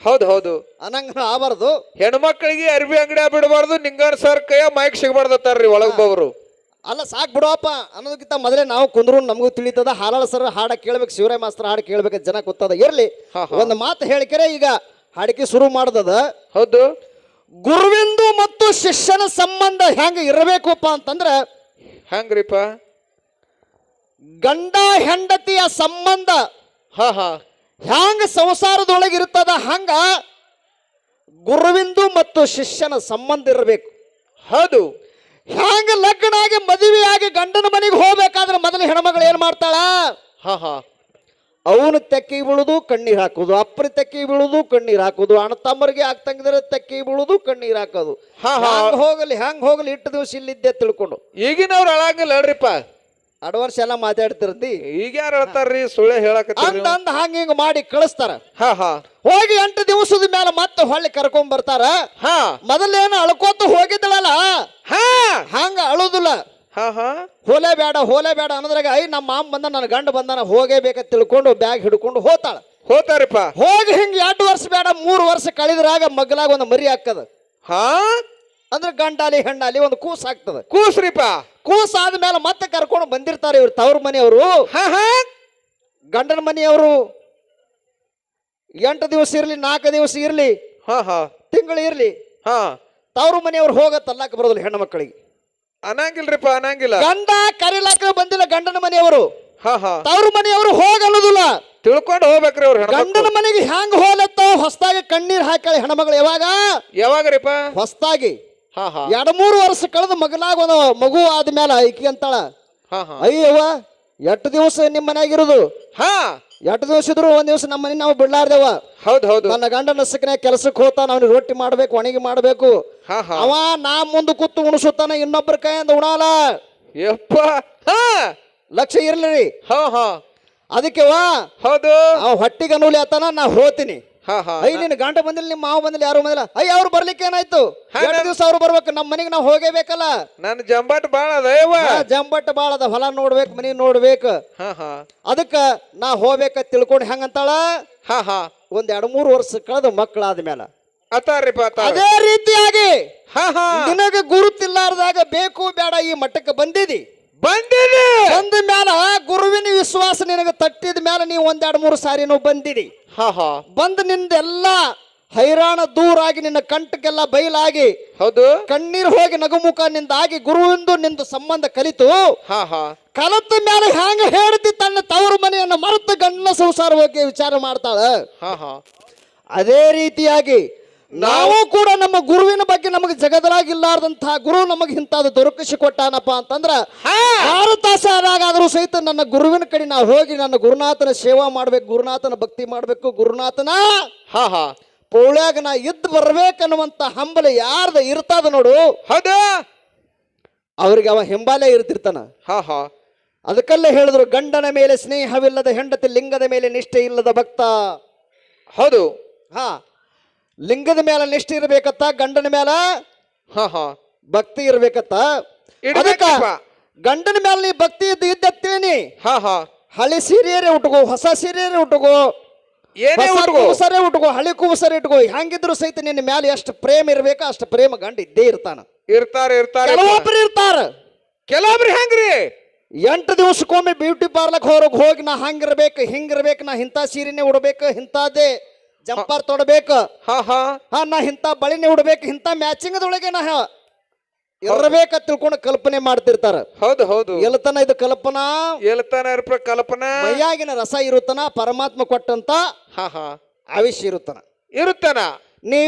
ಹೌದು ಹೌದು. ಅನ್ನಂಗ ಆಗಬಾರ್ದು. ಹೆಣ್ಮಕ್ಳಿಗೆ ಅರ್ಬಿ ಅಂಗಡಿ ಬಿಡಬಾರ್ದು ನಿಂಗಣ್ಣ ಸರ್ ಕೈಯ ಮೈಕ್ ಸಿಗಬಾರ್ದತ್ತಾರ್ರಿ ಒಳಗ್ ಬವ್ರು ಅಲ್ಲ ಸಾಕು ಬಿಡುವಪ್ಪ. ಅನ್ನೋದಕ್ಕಿಂತ ಮೊದಲೇ ನಾವು ಕುಂದ್ರು ನಮಗೂ ತಿಳಿತದ ಹಾಲಾಳ ಸರ್ ಹಾಡ ಕೇಳ್ಬೇಕು ಶಿವರಾಯ ಮಾಸ್ತರ ಹಾಡು ಕೇಳ್ಬೇಕು ಜನ ಗೊತ್ತದ. ಇರ್ಲಿ. ಒಂದು ಮಾತು ಹೇಳಿಕೆರೆ ಈಗ ಹಾಡಿಕೆ ಶುರು ಮಾಡ್ದದ. ಹೌದು. ಗುರುವಿಂದು ಮತ್ತು ಶಿಷ್ಯನ ಸಂಬಂಧ ಹೆಂಗ ಇರಬೇಕಪ್ಪ ಅಂತಂದ್ರೆ ಹಂಗ್ರಿಪ್ಪ ಗಂಡ ಹೆಂಡತಿಯ ಸಂಬಂಧ ಹಾ ಹಾ. ಹ್ಯಾಂಗ ಸಂಸಾರದೊಳಗೆ ಇರ್ತದ ಹಂಗ ಗುರುವಿಂದು ಮತ್ತು ಶಿಷ್ಯನ ಸಂಬಂಧ ಇರಬೇಕು. ಹೌದು. ಹ್ಯಾಂಗ ಲಗ್ನಾಗಿ ಮದುವೆಯಾಗಿ ಗಂಡನ ಮನೆಗೆ ಹೋಗ್ಬೇಕಾದ್ರೆ ಮೊದಲು ಹೆಣ್ಮಗಳು ಏನು ಮಾಡ್ತಾಳ? ಹಾ ಹಾ. ಅವನು ತೆಕ್ಕಿ ಬೀಳುದು ಕಣ್ಣೀರು ಹಾಕೋದು ಅಪ್ಪರಿ ತೆಕ್ಕಿ ಬೀಳುದು ಕಣ್ಣೀರು ಹಾಕೋದು ಅಣ್ಣ ತಮ್ಮರಿಗೆ ಆಗ್ತಂಗಿದ್ರೆ ತೆಕ್ಕಿ ಬೀಳುದು ಕಣ್ಣೀರು ಹಾಕೋದು. ಹಾ, ಹಾ. ಹೋಗಲಿ ಹ್ಯಾಂಗ್ ಹೋಗಲಿ ಇಟ್ಟು ದಿವಸ ಇಲ್ಲಿದ್ದೆ ತಿಳ್ಕೊಂಡು. ಈಗಿನವ್ರು ಅಳಂಗಿಲ್ಲ ಹೇಳ್ರಿಪ್ಪ. ಅಡ್ವಾನ್ಸ್ ಎಲ್ಲ ಮಾತಾಡ್ತಿರ್ತಿ. ಈಗ ಯಾರು ಹೇಳ್ತಾರ್ರಿ? ಸುಳ್ಳೆ ಹೇಳಕ್ ಅಂದ ಹಂಗ ಹಿಂಗ ಮಾಡಿ ಕಳಿಸ್ತಾರ. ಹಾ ಹಾ. ಹೋಗಿ ಎಂಟು ದಿವಸದ ಮೇಲೆ ಮತ್ತೆ ಹೊಳ್ಳಿ ಕರ್ಕೊಂಡ್ ಬರ್ತಾರ. ಹಾ. ಮೊದಲೇನು ಅಳ್ಕೋತ ಹೋಗಿದ್ದಳಲ್ಲ? ಹಾ. ಹಂಗ ಅಳುದಿಲ್ಲ. ಹೋಲೆ ಬೇಡ ಹೋಲೆ ಬೇಡ ಅನ್ನೋದ್ರಾಗ ಐ ನಮ್ಮ ಮಾಮ್ ಬಂದ ನನ್ನ ಗಂಡ ಬಂದಾನ ಹೋಗೇಬೇಕಂತ ತಿಳ್ಕೊಂಡು ಬ್ಯಾಗ್ ಹಿಡ್ಕೊಂಡು ಹೋತಾಳ. ಹೋತಾರಪ್ಪ. ಹೋಗಿ ಹಿಂಗ ಎರಡು ವರ್ಷ ಬೇಡ ಮೂರು ವರ್ಷ ಕಳೆದ್ರಾಗ ಮಗ್ಲಾಗ ಒಂದು ಮರಿ ಹಾಕದ ಹಾ? ಅಂದ್ರೆ ಗಂಡಾಲಿ ಹೆಣ್ಣಾಲಿ ಒಂದು ಕೂಸ್ ಆಗ್ತದ ಕೂಸ್ರಿಪ್ಪ. ಕೂಸ್ ಆದ್ಮೇಲೆ ಮತ್ತೆ ಕರ್ಕೊಂಡು ಬಂದಿರ್ತಾರೆ ಇವ್ರು ತವ್ರ ಮನೆಯವರು. ಹಾ ಹಾ. ಗಂಡನ ಮನೆಯವರು. ಎಂಟು ದಿವಸ ಇರ್ಲಿ ನಾಲ್ಕು ದಿವಸ ಇರ್ಲಿ ಹಾ ಹಾ. ತಿಂಗಳು ಇರ್ಲಿ. ಹಾ. ತವ್ರ ಮನೆಯವ್ರು ಹೋಗತ್ತಲ್ಲಕ್ಕೆ ಬರೋದಿಲ್ಲ ಹೆಣ್ಣು ಮಕ್ಕಳಿಗೆ. ಅನ್ನಂಗಿಲ್ರಿಪ್ಪ ಅನ್ನಂಗಿಲ್ಲ ಗಂಡ ಕರಿಲಾಕ ಬಂದಿಲ್ಲ ಗಂಡನ ಮನೆಯವರು. ಹಾ ಹಾ. ತವ್ರ ಮನೆಯವರು ಹೋಗಲ್ಲುದಿಲ್ಲ. ತಿಳ್ಕೊಂಡು ಹೋಗ್ಬೇಕ್ರಿ ಅವ್ರ ಗಂಡನ ಮನೆಗೆ ಹ್ಯಾಂಗ ಹೋಲತ್ತ ಹೊಸದಾಗಿ ಕಣ್ಣೀರ್ ಹಾಕಳಿ ಹೆಣ್ಮಗಳು. ಯಾವಾಗ? ಯಾವಾಗ್ರಿಪ್ಪ? ಹೊಸದಾಗಿ. ಹಾ ಹಾ. ಎರಡ್ ಮೂರು ವರ್ಷ ಕಳೆದ ಮಗನಾಗ ಒಂದು ಮಗು ಆದ್ಮೇಲೆ ಐಕಿ ಅಂತಾಳ. ಹಾ ಹಾ. ಅಯ್ಯವ್ವ ಎಷ್ಟು ದಿವಸ ನಿಮ್ಮ ಮನೆಯಾಗಿರುದು ಹಾ. ಎಟ್ ದಿವಸ ಇದ್ರು ಒಂದ್ ದಿವಸ ನಮ್ಮ ಮನೆ ನಾವು ಬಿಡ್ಲಾರ್ದೇವ ಹೌದ್ ಹೌದು. ನನ್ನ ಗಂಡನ ಸಿಕ್ಕನೆ ಕೆಲಸಕ್ಕೆ ಹೋತ ನಾವ್ ರೊಟ್ಟಿ ಮಾಡ್ಬೇಕು ಒಣಗಿ ಮಾಡ್ಬೇಕು. ಅವ ನಾ ಮುಂದೆ ಕೂತು ಉಣಿಸುತ್ತಾನೆ ಇನ್ನೊಬ್ಬರ ಕೈಯಿಂದ ಉಣಾಲ. ಯಪ್ಪ. ಹಾ ಲಕ್ಷ ಇರ್ಲಿ ಹಾ ಹಾ. ಅದಕ್ಕೆ ವಾ ಹೌದು. ಅವ ಹೊಟ್ಟಿಗೆ ಅನುಲಿ ಆತನ ನಾ ಹೋತೀನಿ ಹಾ ಹಾ. ಐ ನಿನ್ನ ಗಂಡ ಬಂದಿಲ್ಲ ನಿಮ್ಮ ಮಾವ ಬಂದಿಲ್ಲ ಯಾರು ಬಂದಿಲ್ಲ. ಅಯ್ಯ ಅವ್ರು ಬರ್ಲಿಕ್ಕೆ ಏನಾಯ್ತು? ಎರಡು ದಿವಸ ಅವ್ರು ಬರ್ಬೇಕು ನಮ್ಮ ಮನೆಗೆ ನಾವು ಹೋಗೇಬೇಕಲ್ಲ ನನ್ನ ಜಂಬಟ್ ಬಾಳ ಅದ ಜಂಬಟ್ಟ ಬಾಳ ಅದ ಹೊಲ ನೋಡ್ಬೇಕು ಮನಿ ನೋಡ್ಬೇಕು. ಹಾ ಹಾ. ಅದಕ್ಕ ನಾ ಹೋಗ್ಬೇಕ ತಿಳ್ಕೊಂಡು ಹೆಂಗಂತಾಳ? ಹಾ ಹಾ. ಒಂದ್ ಎರಡ್ ಮೂರು ವರ್ಷ ಕಳೆದು ಮಕ್ಕಳಾದ ಮೇಲೆ ಅದೇ ರೀತಿಯಾಗಿ ಹಾ ಹಾ. ನಿನಗ ಗುರುತಿಲ್ಲಾರ್ದಾಗ ಬೇಕು ಬೇಡ ಈ ಮಟ್ಟಕ್ಕೆ ಬಂದಿದಿ. ಬಂದಿದೆ. ಬಂದ ಮ್ಯಾಲ ಗುರುವಿನ ವಿಶ್ವಾಸ ನಿನಗೆ ತಟ್ಟಿದ ಮೇಲೆ ನೀವು ಒಂದೆರಡು ಮೂರು ಸಾರಿ ನೀವು ಬಂದಿದಿ. ಹಾ ಹಾ. ಬಂದು ನಿಂದೆಲ್ಲ ಹೈರಾಣ ದೂರಾಗಿ ನಿನ್ನ ಕಂಟಕ್ಕೆಲ್ಲ ಬಯಲಾಗಿ ಹೌದು. ಕಣ್ಣೀರು ಹೋಗಿ ನಗುಮುಖ ನಿಂದಾಗಿ ಗುರುವಿಂದು ನಿಂದು ಸಂಬಂಧ ಕಲಿತು. ಹಾ ಹಾ. ಕಲತ ಮೇಲೆ ಹ್ಯಾಂಗ ಹೇಳ್ತಿ ತನ್ನ ತವರು ಮನೆಯನ್ನು ಮರೆತು ಗಂಡನ ಸಂಸಾರ ಹೋಗಿ ವಿಚಾರ ಮಾಡ್ತಾಳ. ಹಾ ಹಾ. ಅದೇ ರೀತಿಯಾಗಿ ನಾವು ಕೂಡ ನಮ್ಮ ಗುರುವಿನ ಬಗ್ಗೆ ನಮಗೆ ಜಗದಲಾಗಿಲ್ಲಾರ್ದಂತಹ ಗುರು ನಮಗೆ ಇಂಥದ್ದು ದೊರಕಿಸಿ ಕೊಟ್ಟಾನಪ್ಪ ಅಂತಂದ್ರ ಆರು ತಾಸು ಆದಾಗಾದ್ರೂ ಸಹಿತ ನನ್ನ ಗುರುವಿನ ಕಡೆ ನಾವು ಹೋಗಿ ನನ್ನ ಗುರುನಾಥನ ಸೇವಾ ಮಾಡ್ಬೇಕು ಗುರುನಾಥನ ಭಕ್ತಿ ಮಾಡ್ಬೇಕು ಗುರುನಾಥನ ಹಾ ಹಾ. ಪೌಳ್ಯಾಗ ನಾ ಇದ್ದು ಬರ್ಬೇಕನ್ನುವಂತ ಹಂಬಲ ಯಾರ್ದ ಇರ್ತದ ನೋಡು. ಹೌದ. ಅವ್ರಿಗೆ ಅವ ಹಿಂಬಾಲೆ ಇರ್ತಿರ್ತಾನ. ಹಾ ಹಾ. ಅದಕ್ಕಲ್ಲೇ ಹೇಳಿದ್ರು ಗಂಡನ ಮೇಲೆ ಸ್ನೇಹವಿಲ್ಲದ ಹೆಂಡತಿ ಲಿಂಗದ ಮೇಲೆ ನಿಷ್ಠೆ ಇಲ್ಲದ ಭಕ್ತ. ಹೌದು. ಹಾ. ಲಿಂಗದ ಮೇಲೆ ನಿಷ್ಠೆ ಇರ್ಬೇಕತ್ತ ಗಂಡನ ಮೇಲೆ ಹಾ ಹಾ. ಭಕ್ತಿ ಇರ್ಬೇಕತ್ತ. ಅದಕ್ಕ. ಗಂಡನ ಮೇಲೆ ನೀ ಭಕ್ತಿ ಇದ್ದು ಇದ್ದತ್ತೇನಿ. ಹಾ ಹಾ. ಹಳಿ ಸೀರೆಯರೇ ಉಟ್ಕೋ ಹೊಸ ಸೀರೆಯರೇ ಉಟ್ಕೋ. ಏನೇ ಹೊಸ ಉಟ್ಕೋ. ಹಳಿ ಕುಬಸರೇ ಇಟ್ಕೋ. ಹೆಂಗಿದ್ರು ಸಹಿತ ನಿನ್ನ ಮೇಲೆ ಎಷ್ಟು ಪ್ರೇಮ ಇರ್ಬೇಕು ಅಷ್ಟು ಪ್ರೇಮ ಗಂಡ ಇದ್ದೇ ಇರ್ತಾನ. ಇರ್ತಾರೆ ಇರ್ತಾರೆ. ಕೆಲವೊಬ್ರು ಇರ್ತಾರ. ಕೆಲವೊಬ್ರು ಹೆಂಗ್ರಿ? ಎಂಟು ದಿವಸಕ್ಕೊಮ್ಮೆ ಬ್ಯೂಟಿ ಪಾರ್ಲರ್ ಹೊರಗೆ ಹೋಗಿ ನಾ ಹಂಗಿರ್ಬೇಕು ಹಿಂಗಿರ್ಬೇಕು ನಾ ಇಂಥ ಸೀರೆನೇ ಉಡ್ಬೇಕು ಇಂಥದ್ದೇ. ಜಂಪರ್ ತೊಡಬೇಕು. ಹಾ ಹಾ. ಹಾ ನಾ ಇಂಥ ಬಳಿನೇ ಉಡ್ಬೇಕು ಇಂಥ ಮ್ಯಾಚಿಂಗದೊಳಗೆ ನಾ ಇರಬೇಕ ತಿಳ್ಕೊಂಡು ಕಲ್ಪನೆ ಮಾಡ್ತಿರ್ತಾರ. ಹೌದು ಹೌದು. ಎಲ್ತನ ಇದು ಕಲ್ಪನಾ? ಎಲ್ತನ ಇರ್ಪ ಕಲ್ಪನಾ? ಮೈಯಾಗಿನ ರಸ ಇರುತ್ತನ? ಪರಮಾತ್ಮ ಕೊಟ್ಟಂತ ಹಾ ಹಾ. ಆವಿಷ್ಯ ಇರುತ್ತನ. ಇರುತ್ತಾನ? ನೀ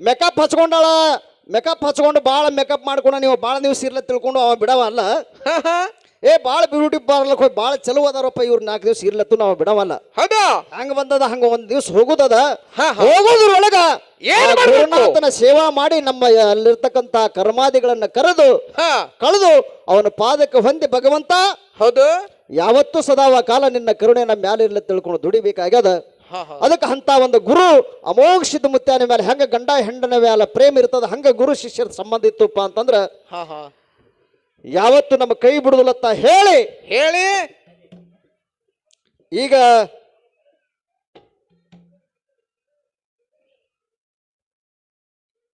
ಮೆಕಪ್ ಹಚ್ಕೊಂಡಾಳ ಮೆಕಪ್ ಹಚ್ಕೊಂಡು ಭಾಳ ಮೇಕಪ್ ಮಾಡ್ಕೊಂಡು ನೀವು ಭಾಳ ದಿವಸ ಇರ್ಲ ತಿಳ್ಕೊಂಡು ಅವ ಬಿಡವಲ್ಲ ಹಾ ಹಾ. ಏ ಬಾಳ ಬ್ಯೂಟಿ ಪಾರ್ಲಕ್ ಹೋಗಿ ಭಾಳ ಚಲೋ ಅದಾರಪ್ಪ ಇವ್ರು ನಾಲ್ಕು ದಿವಸ ಇರ್ಲತ್ತು ನಾವು ಬಿಡವಲ್ಲ. ಹೌದು? ಹಂಗ ಬಂದದ ಹಂಗ ಒಂದ್ ದಿವ್ಸ ಹೋಗುದದ. ಹೋಗೋದ್ರೊಳಗ ಏನ್ ಮಾಡ್ಬೇಕು? ಗುರುನಾಥನ ಸೇವಾ ಮಾಡಿ ನಮ್ಮ ಅಲ್ಲಿರ್ತಕ್ಕಂತ ಕರ್ಮಾದಿಗಳನ್ನ ಕರೆದು ಹಾ. ಕಳೆದು ಅವನ ಪಾದಕ್ಕೆ ಹೊಂದಿ ಭಗವಂತ ಹೌದು. ಯಾವತ್ತೂ ಸದಾವ ಕಾಲ ನಿನ್ನ ಕರುಣೆ ನಮ್ಮ ಮ್ಯಾಲೆ ಇರ್ಲ ತಿಳ್ಕೊಂಡು ದುಡಿಬೇಕಾಗ್ಯದ. ಹಾ ಹಾ. ಅದಕ್ಕೆ ಅಂತ ಒಂದು ಗುರು ಅಮೋಘಿಸಿದ ಮುತ್ಯಾನ ಮೇಲೆ ಹೆಂಗ ಗಂಡ ಹೆಂಡನ ಮ್ಯಾಲ ಪ್ರೇಮ ಇರ್ತದ ಹಂಗ ಗುರು ಶಿಷ್ಯರ ಸಂಬಂಧ ಇತ್ತಪ್ಪ ಅಂತಂದ್ರ ಹಾ ಹಾ. ಯಾವತ್ತು ನಮ್ಮ ಕೈ ಬಿಡುದಿಲ್ಲತ್ತ ಹೇಳಿ ಹೇಳಿ. ಈಗ